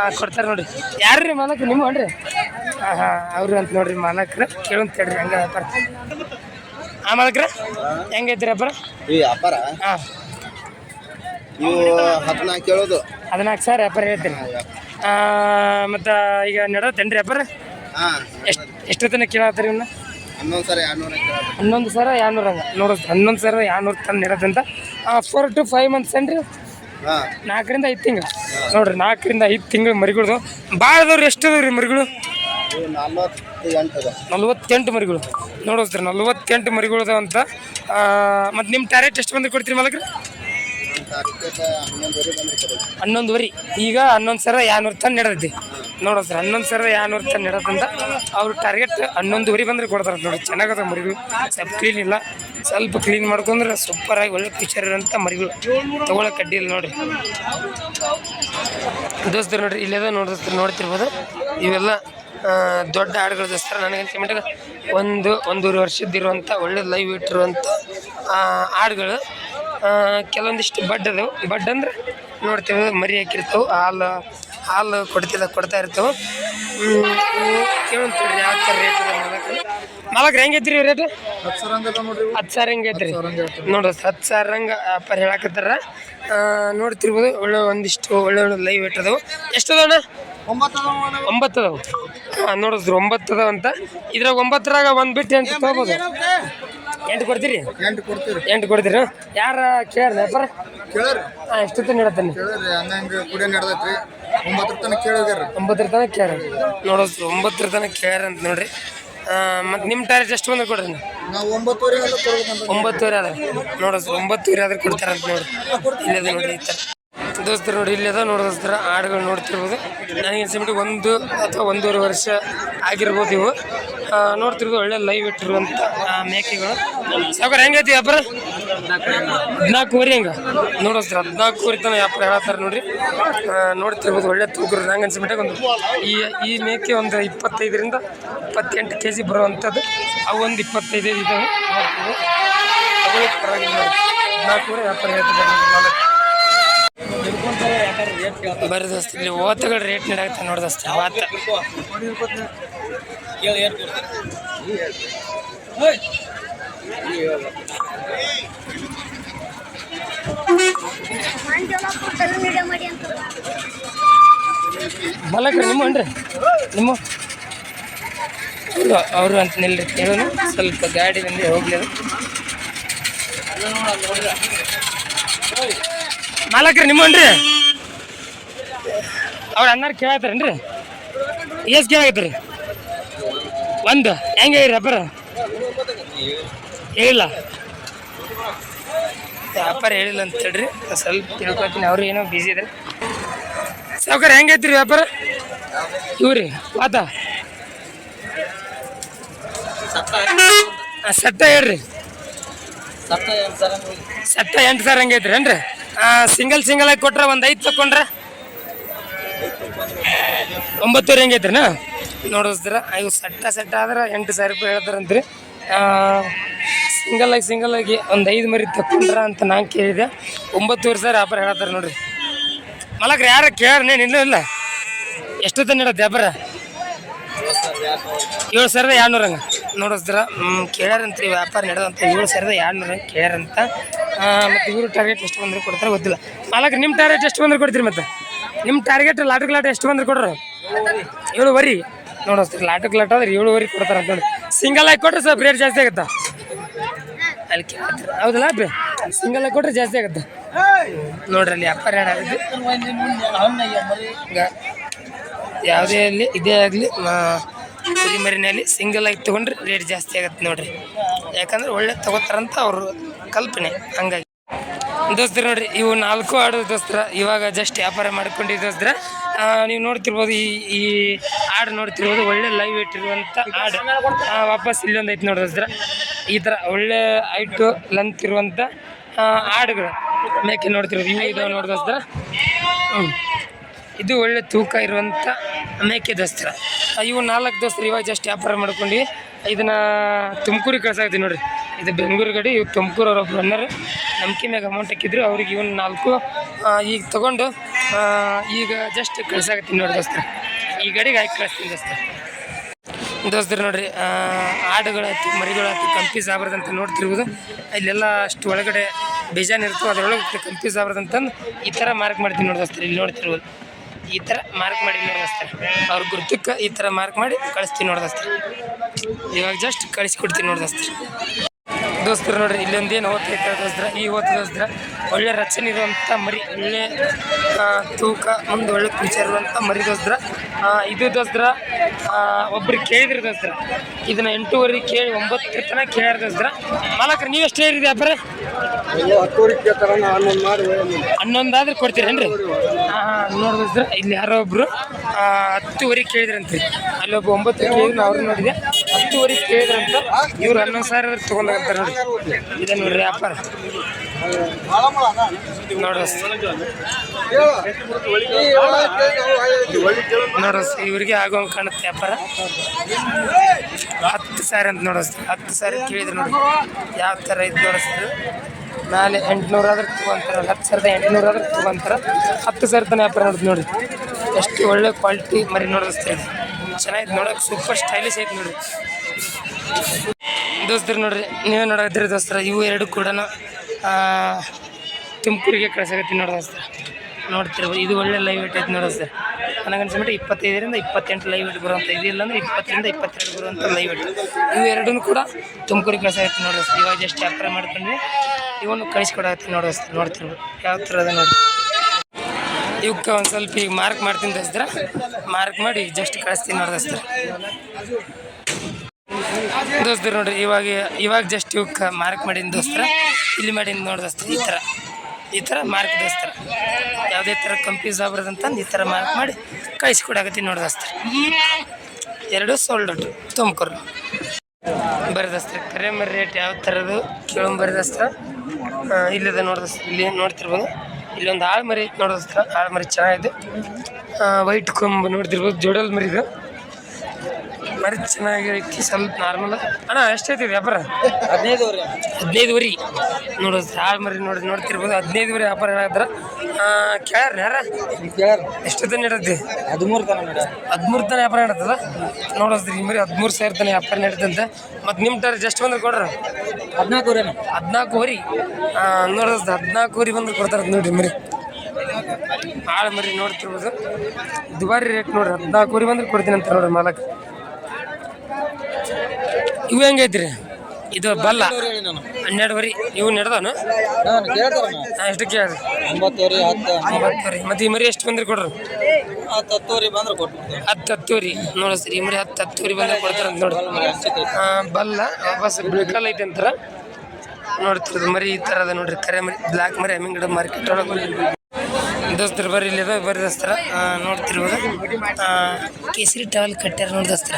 ಆದ್ರೆ ಕೊಡ್ತಾರೆ ನೋಡಿ ಯಾರು ರೀ ಮಾಲಕ್ರು, ನಿಮ್ಮ ನೋಡ್ರಿ ಹಾಂ ಹಾಂ ಅವರು ಅಂತ ನೋಡಿರಿ ಮಾಲಕ್ರು. ಕೇಳುವಂತ ಹೇಳ್ರಿ ಹಂಗೆ ವ್ಯಾಪಾರ. ಆ ಮಾಲಕ್ರ ಹೆಂಗೈತ್ರಿ ಅಪ್ಪರ ಈ ಅಪಾರ ಹಾಂ. ಇವು ಹದಿನಾಲ್ಕು ಕೇಳೋದು. ಹದಿನಾಲ್ಕು ಸಾವಿರ ವ್ಯಾಪಾರ ಹೇಳ್ತೀನಿ ಮತ್ತು ಈಗ ನಡತ್ತೇನ್ರಿ ವ್ಯಾಪಾರ? ಹಾಂ ಎಷ್ಟು ತನಕ ಕೇಳತ್ತೀರಿ ಇವನ್ನ ಹನ್ನೊಂದು ಸಾವಿರ ಎರಡ್ನೂರ ಹನ್ನೊಂದು ಸಾವಿರ ಎರಡುನೂರ ಹಂಗೆ ನೋಡೋದು ಹನ್ನೊಂದು ಸಾವಿರ ಎರಡ್ನೂರು ತಂದು ನಡತ್ತಂತ ಫೋರ್ ಟು ಫೈವ್ ಮಂತ್ಸ್ ಏನ್ರಿ? ಹಾಂ. ನಾಲ್ಕರಿಂದ ಐದು ತಿಂಗಳು. ನೋಡ್ರಿ ನಾಲ್ಕರಿಂದ ಐದು ತಿಂಗಳು ಮರಿಗಳು ಭಾಳ ಅದಾವ್ರಿ ಎಷ್ಟು ಅದಾವ್ರಿ ಮರಿಗಳು? ನಲ್ವತ್ತೆಂಟು ಮರಿಗಳು. ನೋಡೋದ್ರಿ ನಲ್ವತ್ತೆಂಟು ಮರಿಗಳು ಅಂತ. ಮತ್ತು ನಿಮ್ಮ ಟ್ಯಾರೆಟ್ ಎಷ್ಟು ಬಂದು ಕೊಡ್ತೀರಿ ಮಲಗ್ರಿ ಹನ್ನೊಂದುವರೆ ಈಗ ಹನ್ನೊಂದು ಸಾವಿರ ಎರಡ್ನೂರು ತನ್ ನಡೆದೈತಿ. ನೋಡೋ ಸರ್ ಹನ್ನೊಂದು ಸಾವಿರ ಎರಡ್ನೂರು ತನ್ ನಡೆದಂತ ಅವ್ರ ಟಾರ್ಗೆಟ್ ಹನ್ನೊಂದುವರೆ ಬಂದ್ರೆ ಕೊಡ್ತಾರೆ ನೋಡಿ. ಚೆನ್ನಾಗದ ಮರಿಗಳು. ಸ್ವಲ್ಪ ಕ್ಲೀನ್ ಇಲ್ಲ. ಸ್ವಲ್ಪ ಕ್ಲೀನ್ ಮಾಡ್ಕೊಂಡ್ರೆ ಸೂಪರ್ ಆಗಿ ಒಳ್ಳೆ ಫೀಚರ್ ಇರೋಂಥ ಮರಿಗಳು. ತೊಗೊಳಕ್ಕೆ ಅಡ್ಡಿ ಇಲ್ಲ ನೋಡ್ರಿ. ದೋಸ್ತರು ನೋಡ್ರಿ ಇಲ್ಲೇದ ನೋಡಿದ್ರೆ ನೋಡ್ತಿರ್ಬೋದು. ಇವೆಲ್ಲ ದೊಡ್ಡ ಹಾಡುಗಳು ಸರ್ ನನಗೆ ಮಟ್ಟಿಗೆ ಒಂದು, ಒಂದೂವರೆ ವರ್ಷದ್ದಿರುವಂಥ ಒಳ್ಳೆ ಲೈವ್ ಇಟ್ಟಿರುವಂಥ ಹಾಡುಗಳು ಕೆಲವೊಂದಿಷ್ಟು ಬಡ್ ಅದಾವೆ. ಬಡ್ ಅಂದ್ರೆ ನೋಡ್ತೇವೆ, ಮರಿ ಹಾಕಿರ್ತವೆ, ಹಾಲು ಹಾಲು ಕೊಡ್ತಿಲ್ಲ, ಕೊಡ್ತಾ ಇರ್ತಾವೆ. ಕೇಳಂತೀರಿ ಯಾವ ಥರ ರೇಟ್ ಹೆಂಗೈತ್ರಿ ಹತ್ತು ಸಾವಿರ ಹೆಂಗೈತ್ರಿ ನೋಡ್ರಿ ಹತ್ತು ಸಾವಿರ ಹಂಗೆ ವ್ಯಾಪಾರ ಹೇಳಕತ್ತಾರ. ನೋಡ್ತಿರ್ಬೋದು, ಒಳ್ಳೆ ಒಂದಿಷ್ಟು ಒಳ್ಳೆ ಒಳ್ಳೆ ಲೈವ್ ಇಟ್ಟದವು. ಎಷ್ಟು ಅದಾವಣ್ಣ ಒಂಬತ್ತು ಅದಾವು ನೋಡಿದ್ರು ಒಂಬತ್ತು ಅದಾವ ಅಂತ. ಇದ್ರಾಗ ಒಂಬತ್ತರಾಗ ಒಂದು ಬಿಟ್ಟು ಎಂಟು ತೊಗೋಬೋದು. ಎಂಟು ಕೊಡ್ತೀರಿ? ಎಂಟು ಕೊಡ್ತೀರಿ ಎಂಟು ಕೊಡ್ತೀರಿ? ಯಾರ ಕೇಳ್ರಿ ವ್ಯಾಪಾರ? ಕೇಳ್ರಿ. ಹಾಂ ಎಷ್ಟೊತ್ತು ನೀಡತ್ತಾನೆ ಕೇಳ್ರಿ ಹಂಗಂಗೆ ಕುಡಿಯೋ ನಡೆದೈತ್ರಿ. ಒಂಬತ್ತರ ತನಕ ಕೇಳಿದ್ರಿ ಒಂಬತ್ತರ ತನಕ ಕೇಳ್ರಿ. ನೋಡೋದು ಒಂಬತ್ತರ ತನಕ ಕೇಳ್ರಿ ಅಂತ ನೋಡ್ರಿ. ಮತ್ತು ನಿಮ್ಮ ಟಾರ್ಗೆಟ್ ಎಷ್ಟು ಬಂದ್ರೆ ಕೊಡ್ರಿ ನೀವು? ಒಂಬತ್ತುವರೆ ಒಂಬತ್ತುವರೆ ಅದ ನೋಡೋದು ಒಂಬತ್ತುವರೆ ಆದ್ರೆ ಕೊಡ್ತಾರಂತ ನೋಡ್ರಿ ಇಲ್ಲದ ನೋಡ್ರಿ ಈ ಥರ ದೋಸ್ತರು ನೋಡಿ ಇಲ್ಲದ ನೋಡಿ ದೋಸ್ತರ, ಹಾಡುಗಳು ನೋಡ್ತಿರ್ಬೋದು. ನನಗೆ ಅನ್ಸಿಬಿಟ್ಟು ಒಂದು ಅಥವಾ ಒಂದೂವರೆ ವರ್ಷ ಆಗಿರ್ಬೋದು ಇವು. ನೋಡ್ತಿರ್ಬೋದು ಒಳ್ಳೆ ಲೈವ್ ಇಟ್ಟಿರುವಂಥ ಮೇಕೆಗಳು. ಸಾವ್ಕಾರ, ಹೆಂಗೈತಿ ವ್ಯಾಪಾರ? ಮರಿ ಹೆಂಗೆ? ನೋಡೋಸ್ತ್ರ ಹದಿನಾಲ್ಕುವರೆ ತನಕ ವ್ಯಾಪಾರ ಹೇಳ್ತಾರೆ ನೋಡ್ರಿ. ನೋಡ್ತಿರ್ಬೋದು ಒಳ್ಳೆ ತೂಕರು. ನಂಗೆ ಅನ್ಸಿಬಿಟ್ಟಾಗ ಒಂದು, ಈ ಈ ಮೇಕೆ ಒಂದು ಇಪ್ಪತ್ತೈದರಿಂದ ಇಪ್ಪತ್ತೆಂಟು ಕೆ ಜಿ ಬರುವಂಥದ್ದು ಅವು ಒಂದು ಇಪ್ಪತ್ತೈದು ಇದ್ದಾವೆ ನೋಡ್ತೀವಿ ಹದಿನಾಲ್ಕು ಹದಿನಾಲ್ಕುವರೆ ವ್ಯಾಪಾರ ಮಾಲಕ್. ಬರ್ರಿ ದೋಸ್ತ ಇಲ್ಲಿ ಓತಗಳ ರೇಟ್ ನೀಡಾಕತ್ತ ನೋಡಿ ದೋಸ್ತ ಮಲಕ್ರಿ ನಿಮ್ಮ ಅನ್ರಿ ನಿಮ್ಮ? ಅವರು ಅಂತ ನಿಲ್ರಿ, ಕೇಳೋಣ, ಸ್ವಲ್ಪ ಗಾಡಿ ಬಂದು ಹೋಗ್ಲಿ ಅದು. ಮಾಲಕ್ರಿ ನಿಮ್ಮನ್ರಿ ಅವ್ರ ಅಣ್ಣ ಕೇಳತ್ತಾರೇನ್ರಿ ಎಷ್ಟು ಕೇಳಾಗತ್ರಿ ಒಂದು ಹೆಂಗೆ ವ್ಯಾಪಾರ ಹೇಳಿಲ್ಲ. ವ್ಯಾಪಾರ ಹೇಳಿಲ್ಲ ಅಂತ ಹೇಳ್ರಿ. ಸ್ವಲ್ಪ ತಿಳ್ಕೊತೀನಿ ಅವ್ರು ಏನೋ ಬಿಸಿ ಇದ್ದಾರೆ ಸಾವುಕಾರ ಹೆಂಗೈತ್ರಿ ವ್ಯಾಪಾರ? ಇವ್ರಿ ವಾತ ಸತ್ತ ಹೇಳ್ರಿ. ಸತ್ತ ಎಂಟು ಸಾವಿರ ಹಂಗೈತ್ರಿ ಏನ್ರಿ? ಸಿಂಗಲ್ ಸಿಂಗಲ್ ಆಗಿ ಕೊಟ್ರೆ ಒಂದು ಐದು ತಕೊಂಡ್ರೆ? ಒಂಬತ್ತುವರೆ ಹೆಂಗೈತ್ರಿನಾ ನೋಡಿಸ್ತೀರ ಇವು ಸಟ್ಟ ಸಟ್ಟ ಆದ್ರೆ ಎಂಟು ಸಾವಿರ ರೂಪಾಯಿ ಹೇಳ್ತಾರಂತ್ರಿ. ಸಿಂಗಲ್ ಆಗಿ ಸಿಂಗಲ್ ಆಗಿ ಒಂದು ಐದು ಮರಿ ತಕೊಂಡ್ರ ಅಂತ ನಾನು ಕೇಳಿದೆ. ಒಂಬತ್ತುವರೆ ಸಾವಿರ ವ್ಯಾಪಾರ ಹೇಳ್ತಾರೆ ನೋಡ್ರಿ. ಮಲಗ್ರಿ, ಯಾರು ಕೇಳ್ರಿ ಇನ್ನೂ ಇಲ್ಲ? ಎಷ್ಟು ಇಡತ್ತೆ ವ್ಯಾಪಾರ? ಏಳು ಸಾವಿರದ ಎರಡ್ನೂರ ಹಂಗೆ. ಹ್ಮ್, ಕೇಳ್ಯಾರಂತ್ರಿ ವ್ಯಾಪಾರ ನಡೆದಂತ ಏಳು ಸಾವಿರದ ಎರಡ್ನೂರ ಕೇಳ್ಯಾರಂತ. ಮತ್ತು ಇವರು ಟಾರ್ಗೆಟ್ ಎಷ್ಟು ಬಂದ್ರೆ ಕೊಡ್ತಾರೆ ಗೊತ್ತಿಲ್ಲ. ಪಾಲಕ್ ನಿಮ್ಮ ಟಾರ್ಗೆಟ್ ಎಷ್ಟು ಬಂದ್ರೆ ಕೊಡ್ತೀರಿ ಮತ್ತೆ? ನಿಮ್ಮ ಟಾರ್ಗೆಟ್ ಲಾಟ್ರಿ ಲಾಟ ಎಷ್ಟು ಬಂದ್ರೆ ಕೊಡ್ರಿ? ಏಳುವರಿ ನೋಡಿಸ್ತೀರಿ ಲಾಟ್ರಿ ಲಾಟ ಆದ್ರೆ ಏಳುವರೆ ಕೊಡ್ತಾರೆ ಅಂತ ಸಿಂಗಲ್ ಆಗಿ ಕೊಟ್ಟರೆ ಸ್ವಲ್ಪ ರೇಟ್ ಜಾಸ್ತಿ ಆಗುತ್ತಾ? ಅಲ್ಲಿ ಹೌದಲ್ಲ ಸಿಂಗಲ್ ಆಗಿ ಕೊಟ್ಟರೆ ಜಾಸ್ತಿ ಆಗುತ್ತೆ? ನೋಡ್ರಿ ಅಲ್ಲಿ ಅಪ್ಪರ್ ಈಗ ಯಾವುದೇ ಆಗಲಿ, ಇದೇ ಆಗಲಿ ಕುರಿ ಮರಿನಲ್ಲಿ ಸಿಂಗಲ್ ಆಗಿ ತೊಗೊಂಡ್ರೆ ರೇಟ್ ಜಾಸ್ತಿ ಆಗುತ್ತೆ ನೋಡ್ರಿ. ಯಾಕಂದ್ರೆ ಒಳ್ಳೆ ತಗೋತಾರಂತ ಅವರು. ಕಲ್ಪನೆ, ಹಂಗಾಗಿ. ದೋಸ್ತರ ನೋಡ್ರಿ, ಇವು ನಾಲ್ಕು ಆಡು ದೋಸ್ತರ. ಇವಾಗ ಜಸ್ಟ್ ವ್ಯಾಪಾರ ಮಾಡ್ಕೊಂಡು ದೋಸ್ತರ. ನೀವು ನೋಡ್ತಿರ್ಬೋದು, ಈ ಈ ಹಾಡು ನೋಡ್ತಿರ್ಬೋದು, ಒಳ್ಳೆ ಲೈವ್ ಇಟ್ಟಿರುವಂಥ ಹಾಡು ವಾಪಸ್ ಇಲ್ಲೊಂದು ಐತೆ ನೋಡಿ ದೋಸ್ತರ. ಈ ಥರ ಒಳ್ಳೆ ಹೈಟು ಲೆಂತ್ ಇರುವಂಥ ಹಾಡುಗಳು ಮೇಕೆ ನೋಡ್ತಿರೋದು ಇವು ಇದಾವೆ ನೋಡಿ ದೋಸ್ತರ. ಇದು ಒಳ್ಳೆ ತೂಕ ಇರುವಂಥ ಮೇಕೆ ದೋಸ್ತರ. ಇವು ನಾಲ್ಕು ದಸ್ತ್ರ ಇವಾಗ ಜಸ್ಟ್ ವ್ಯಾಪಾರ ಮಾಡ್ಕೊಂಡು. ಇದನ್ನ ತುಮಕೂರಿಗೆ ಕಳ್ಸಾಕತ್ತೀವಿ ನೋಡ್ರಿ. ಇದು ಬೆಂಗಳೂರು ಗಡಿ ಇವು ತುಮಕೂರು ಅವ್ರೊಬ್ರು ಅನ್ನೋರು ನಂಬಿಕೆ ಮ್ಯಾಗ ಅಮೌಂಟ್ ಹಾಕಿದ್ರು, ಅವ್ರಿಗೆ ಇವನ್ ನಾಲ್ಕು ಈಗ ತಗೊಂಡು ಈಗ ಜಸ್ಟ್ ಕಳ್ಸಾಕತ್ತೀನಿ ನೋಡಿ ದೋಸ್ತ್ರ. ಈ ಗಡಿಗೆ ಹಾಕಿ ಕಳಿಸ್ತೀನಿ ದೋಸ್ತ ದೋಸ್ತರು ನೋಡ್ರಿ ಆಡುಗಳಾಯ್ತು ಮರಿಗಳಾಯ್ತು ಕಂಪೀಸ್ ಆಗ್ಬಾರ್ದಂತ ನೋಡ್ತಿರ್ಬೋದು. ಇಲ್ಲೆಲ್ಲ ಅಷ್ಟು ಒಳಗಡೆ ಬೇಜಾನ್ ಇರ್ತವೆ, ಅದ್ರೊಳಗೆ ಕಂಪೀಸ್ ಆಗ್ಬಾರ್ದಂತಂದು ಈ ಥರ ಮಾರ್ಕ್ ಮಾಡ್ತೀನಿ ನೋಡಿ ದೋಸ್ತರು, ಇಲ್ಲಿ ನೋಡ್ತಿರ್ಬೋದು. ಈ ಥರ ಮಾರ್ಕ್ ಮಾಡಿ ನೋಡಿ ದೋಸ್ತರು. ಅವ್ರ ಗುರ್ತಕ್ಕೆ ಈ ಥರ ಮಾರ್ಕ್ ಮಾಡಿ ಕಳಿಸ್ತೀನಿ ನೋಡಿ ದೋಸ್ತರು. ಇವಾಗ ಜಸ್ಟ್ ಕಳಿಸ್ಕೊಡ್ತೀನಿ ನೋಡಿ ದೋಸ್ತರು. ದೋಸ್ತರು ನೋಡ್ರಿ ಇಲ್ಲೊಂದು ಏನು ಓದ್ತೈತೆ ದೋಸ್ತರ? ಈ ಓದ್ ದೋಸ್ತರ ಒಳ್ಳೆ ರಚನೆ ಇರುವಂಥ ಮರಿ ಒಳ್ಳೆ ತೂಕ ಒಂದು ಒಳ್ಳೆ ಫೀಚರ್ ಇರುವಂಥ ಮರಿ ದೋಸ್ತರ. ಇದು ದೋಸ್ತರ ಒಬ್ರಿಗೆ ಕೇಳಿದ್ರಿ ದೋಸ್ತರ. ಇದನ್ನ ಎಂಟೂವರೆ ಕೇಳಿ ಒಂಬತ್ತು ತನಕ ಕೇಳ್ಯಾರ ದೋಸ್ತ್ರ. ಮಾಲಕ್ರ ನೀವು ಎಷ್ಟು ಅಬ್ಬರ ವ್ಯಾಪಾರ? ಹನ್ನೊಂದಾದ್ರೆ ಕೊಡ್ತೀರೇನ್ರಿ ದೋಸ್ತರ ಇಲ್ಲಿ ಯಾರೋ ಒಬ್ರು ಹತ್ತುವರೆಗೆ ಹತ್ತುವರೆ ಕೇಳಿದ್ರಂತ್ರಿ ಅಲ್ಲೊಬ್ಬ ಒಂಬತ್ತು ಕೇಳಿದ್ರು ಅವ್ರು ನೋಡಿದೆ. ಹತ್ತುವರೆ ಕೇಳಿದ್ರಂತ. ಇವ್ರು ಹನ್ನೊಂದು ಸಾವಿರ ತೊಗೊಂಡಂತ ನೋಡಿ. ಇದೆ ನೋಡ್ರಿ ವ್ಯಾಪಾರ. ನೋಡ್ರಿ ಇವ್ರಿಗೆ ಆಗೋ ಕಾಣುತ್ತೆ ವ್ಯಾಪಾರ. ಹತ್ತು ಸಾವಿರ ಅಂತ ನೋಡಿಸ್ತಾರೆ ಹತ್ತು ಸಾವಿರ ಕೇಳಿದ್ರು ನೋಡಿ. ಯಾವ ಥರ ಇದು ನೋಡಿಸ್ತಾರೆ ಮೇಲೆ ಎಂಟುನೂರಾದ್ರೆ ತೊಗೊಂತಾರೆ. ಹತ್ತು ಸಾವಿರದ ಎಂಟುನೂರಾದ್ರೆ ತೊಗೊಂತಾರೆ. ಹತ್ತು ಸಾವಿರ ತನಕ ವ್ಯಾಪಾರ ನೋಡಿದ್ ನೋಡಿ. ಎಷ್ಟು ಒಳ್ಳೆ ಕ್ವಾಲಿಟಿ ಮರಿ ನೋಡಿಸ್ತಾರೆ ಚೆನ್ನಾಗಿದೆ ನೋಡೋಕೆ. ಸೂಪರ್ ಸ್ಟೈಲಿಶ್ ಐತೆ ನೋಡ್ರಿ. ದೋಸ್ತರು ನೋಡ್ರಿ, ನೀವೇ ನೋಡಿದ್ರಿ ದೋಸ್ತರ, ಇವು ಎರಡು ಕೂಡ ತುಮಕೂರಿಗೆ ಕಳ್ಸಾಕತ್ತೀನಿ ನೋಡಿ ದೋಸ್ತರ. ನೋಡ್ತಿರ್ಬೋದು, ಇದು ಒಳ್ಳೆ ಲೈವ್ ಇಟ್ ಐತೆ ನೋಡಿ ಸರ್ ನನಗನ್ಸ್ಬಿಟ್ಟು ಇಪ್ಪತ್ತೈದರಿಂದ ಇಪ್ಪತ್ತೆಂಟು ಲೈವ್ ಇಟ್ ಬರುವಂಥ ಇದಿಲ್ಲ ಅಂದ್ರೆ ಇಪ್ಪತ್ತರಿಂದ ಇಪ್ಪತ್ತೆರಡು ಬರುವಂಥ ಲೈವ್ ಇಟ್ ಇವು ಎರಡೂ ಕೂಡ ತುಮಕೂರಿಗೆ ಕಳ್ಸಾಗತ್ತೆ ನೋಡಿ ಸರ್ ಇವಾಗ ಜಸ್ಟ್ ವ್ಯಾಪಾರ ಮಾಡ್ಕೊಂಡ್ವಿ, ಇವನ್ನು ಕಳಿಸ್ಕೊಡತ್ತೆ ನೋಡಿ ಸರ್ ನೋಡ್ತಿರ್ಬೋದು, ಯಾವ ಥರ ಅದ ನೋಡಿ ಇವಕ್ಕೆ ಒಂದು ಸ್ವಲ್ಪ ಈಗ ಮಾರ್ಕ್ ಮಾಡ್ತೀನಿ ದೋಸ್ತರ. ಮಾರ್ಕ್ ಮಾಡಿ ಜಸ್ಟ್ ಕಳಿಸ್ತೀನಿ ನೋಡಿ ದೋಸ್ತರ. ದೋಸ್ತರು ನೋಡ್ರಿ, ಇವಾಗ ಇವಾಗ ಜಸ್ಟ್ ಇವಕ್ಕೆ ಮಾರ್ಕ್ ಮಾಡೀನಿ ದೋಸ್ತರ. ಇಲ್ಲಿ ಮಾಡೀನಿ ನೋಡಿ ದೋಸ್ತರ, ಈ ಥರ ಈ ಥರ ಮಾರ್ಕ್ ದೋಸ್ತರ. ಯಾವುದೇ ಥರ ಕಂಪ್ಯೂಸ್ ಆಗ್ಬಾರ್ದಂತಂದು ಈ ಥರ ಮಾರ್ಕ್ ಮಾಡಿ ಕಳಿಸ್ಕೊಡಾಕತ್ತೀನಿ ನೋಡಿ ದೋಸ್ತರ. ಎರಡು ಸೋಲ್ಡ್ ತುಮಕೂರು. ಬರೀ ದೋಸ್ತರ, ಕರೆ ಮರಿ ರೇಟ್ ಯಾವ ಥರದ್ದು ಕೇಳಂಬರಿ ದಸ್ತ್ರ. ಇಲ್ಲಿದೆ ನೋಡಿ ದೋಸ್ತರ, ಇಲ್ಲಿ ನೋಡ್ತಿರ್ಬೋದು. ಇಲ್ಲೊಂದು ಆಳು ಮರಿ ಐತೆ ನೋಡಿ ದೋಸ್ತರ, ಆಳು ಮರಿ ಚೆನ್ನಾಗಿದೆ. ವೈಟ್ ಕೊಂಬು ನೋಡ್ತಿರ್ಬೋದು, ಜೋಡಲ್ ಮರಿದು ಮರಿ ಚೆನ್ನಾಗಿ ಸ್ವಲ್ಪ ನಾರ್ಮಲ್ ಅಣ್ಣ ಎಷ್ಟೈತಿ ವ್ಯಾಪಾರ? ಹದಿನೈದು ಹದಿನೈದು ಹದಿನೈದುವರೆ ನೋಡೋದು ಹಾಳು ಮರಿ ನೋಡಿ ನೋಡ್ತಿರ್ಬೋದು. ಹದಿನೈದುವರೆ ವ್ಯಾಪಾರ ಹೇಳತ್ತಾರ ಕೇಳ್ಯಾರ ಯಾರ? ಕೇಳ್ಯಾರ. ಎಷ್ಟು ತನ ಇಡತ್ತೆ ಹದಿಮೂರು ತನ ಹದಿಮೂರು ತನ ವ್ಯಾಪಾರ ನಡೀತದ? ನೋಡೋದ್ರಿ ಈ ಮರಿ ಹದಿಮೂರು ಸಾವಿರ ತನ ವ್ಯಾಪಾರ ನಡೀತಂತೆ. ಮತ್ತು ನಿಮ್ಮ ಟರ್ ಜಸ್ಟ್ ಬಂದ್ರೆ ಕೊಡ್ರಿ? ಹದಿನಾಲ್ಕು ಹದಿನಾಲ್ಕು ಹದಿನಾಲ್ಕುವರೆ ನೋಡೋದು ಹದಿನಾಲ್ಕುವರೆ ಬಂದ್ರೆ ಕೊಡ್ತಾರೆ ನೋಡಿರಿ ಮರಿ. ಭಾಳ ಮರಿ ನೋಡ್ತಿರ್ಬೋದು. ದುಬಾರಿ ರೇಟ್ ನೋಡ್ರಿ. ಹದಿನಾಲ್ಕುವರೆ ಬಂದ್ರೆ ಕೊಡ್ತೀನಿ ಅಂತ ನೋಡ್ರಿ ಮಾಲಕ್. ಇವು ಹೆಂಗೈತ್ರಿ ಇದು ಬಲ್ಲ. ಹನ್ನೆರಡು ನಾನು ಹನ್ನೆರಡುವರೆ ಇವು ನಡೆದವನು ಎಷ್ಟು ಕೇಳಿ ಒಂಬತ್ತುವರೆ ಹತ್ತು ಒಂಬತ್ತುವರೆ ಮತ್ತು ಈ ಮರಿ ಎಷ್ಟು ಬಂದ್ರೆ ಕೊಡ್ರಿ? ಹತ್ತು ಹತ್ತುವರೆ ಬಂದ್ರೆ ಕೊಟ್ಬಿಡ್ತೇವೆ ಹತ್ತು ಹತ್ತುವರೆ ನೋಡಿಸ್ರಿ ಈ ಮರಿ ಹತ್ತು ಹತ್ತುವರೆ ಬಂದ್ರೆ ಕೊಡ್ತಾರೆ ಅಂತ ನೋಡ್ರಿ ಆ, ಬಲ್ಲ ಬಸ್ ಬಿಳ್ಕಲ್ ಐತೆ ಅಂತಾರ. ನೋಡ್ತಿರೋದು ಮರಿ ಈ ಥರ ಅದ ನೋಡ್ರಿ. ಕರೆ ಮರಿ ಬ್ಲ್ಯಾಕ್ ಮರಿ ಅಮ್ಮಿಂಗಡ ಮಾರ್ಕೆಟ್ ಒಳಗೆ ದೋಸ್ತರು ಬರ್ರಿ ಇಲ್ಲಿ ಬರ್ರಿ ದೋಸ್ತರ ನೋಡ್ತಿರ್ಬೋದು ಕೇಸರಿ ಟವಲ್ ಕಟ್ಟ್ಯಾರ ನೋಡಿ ದೋಸ್ತರ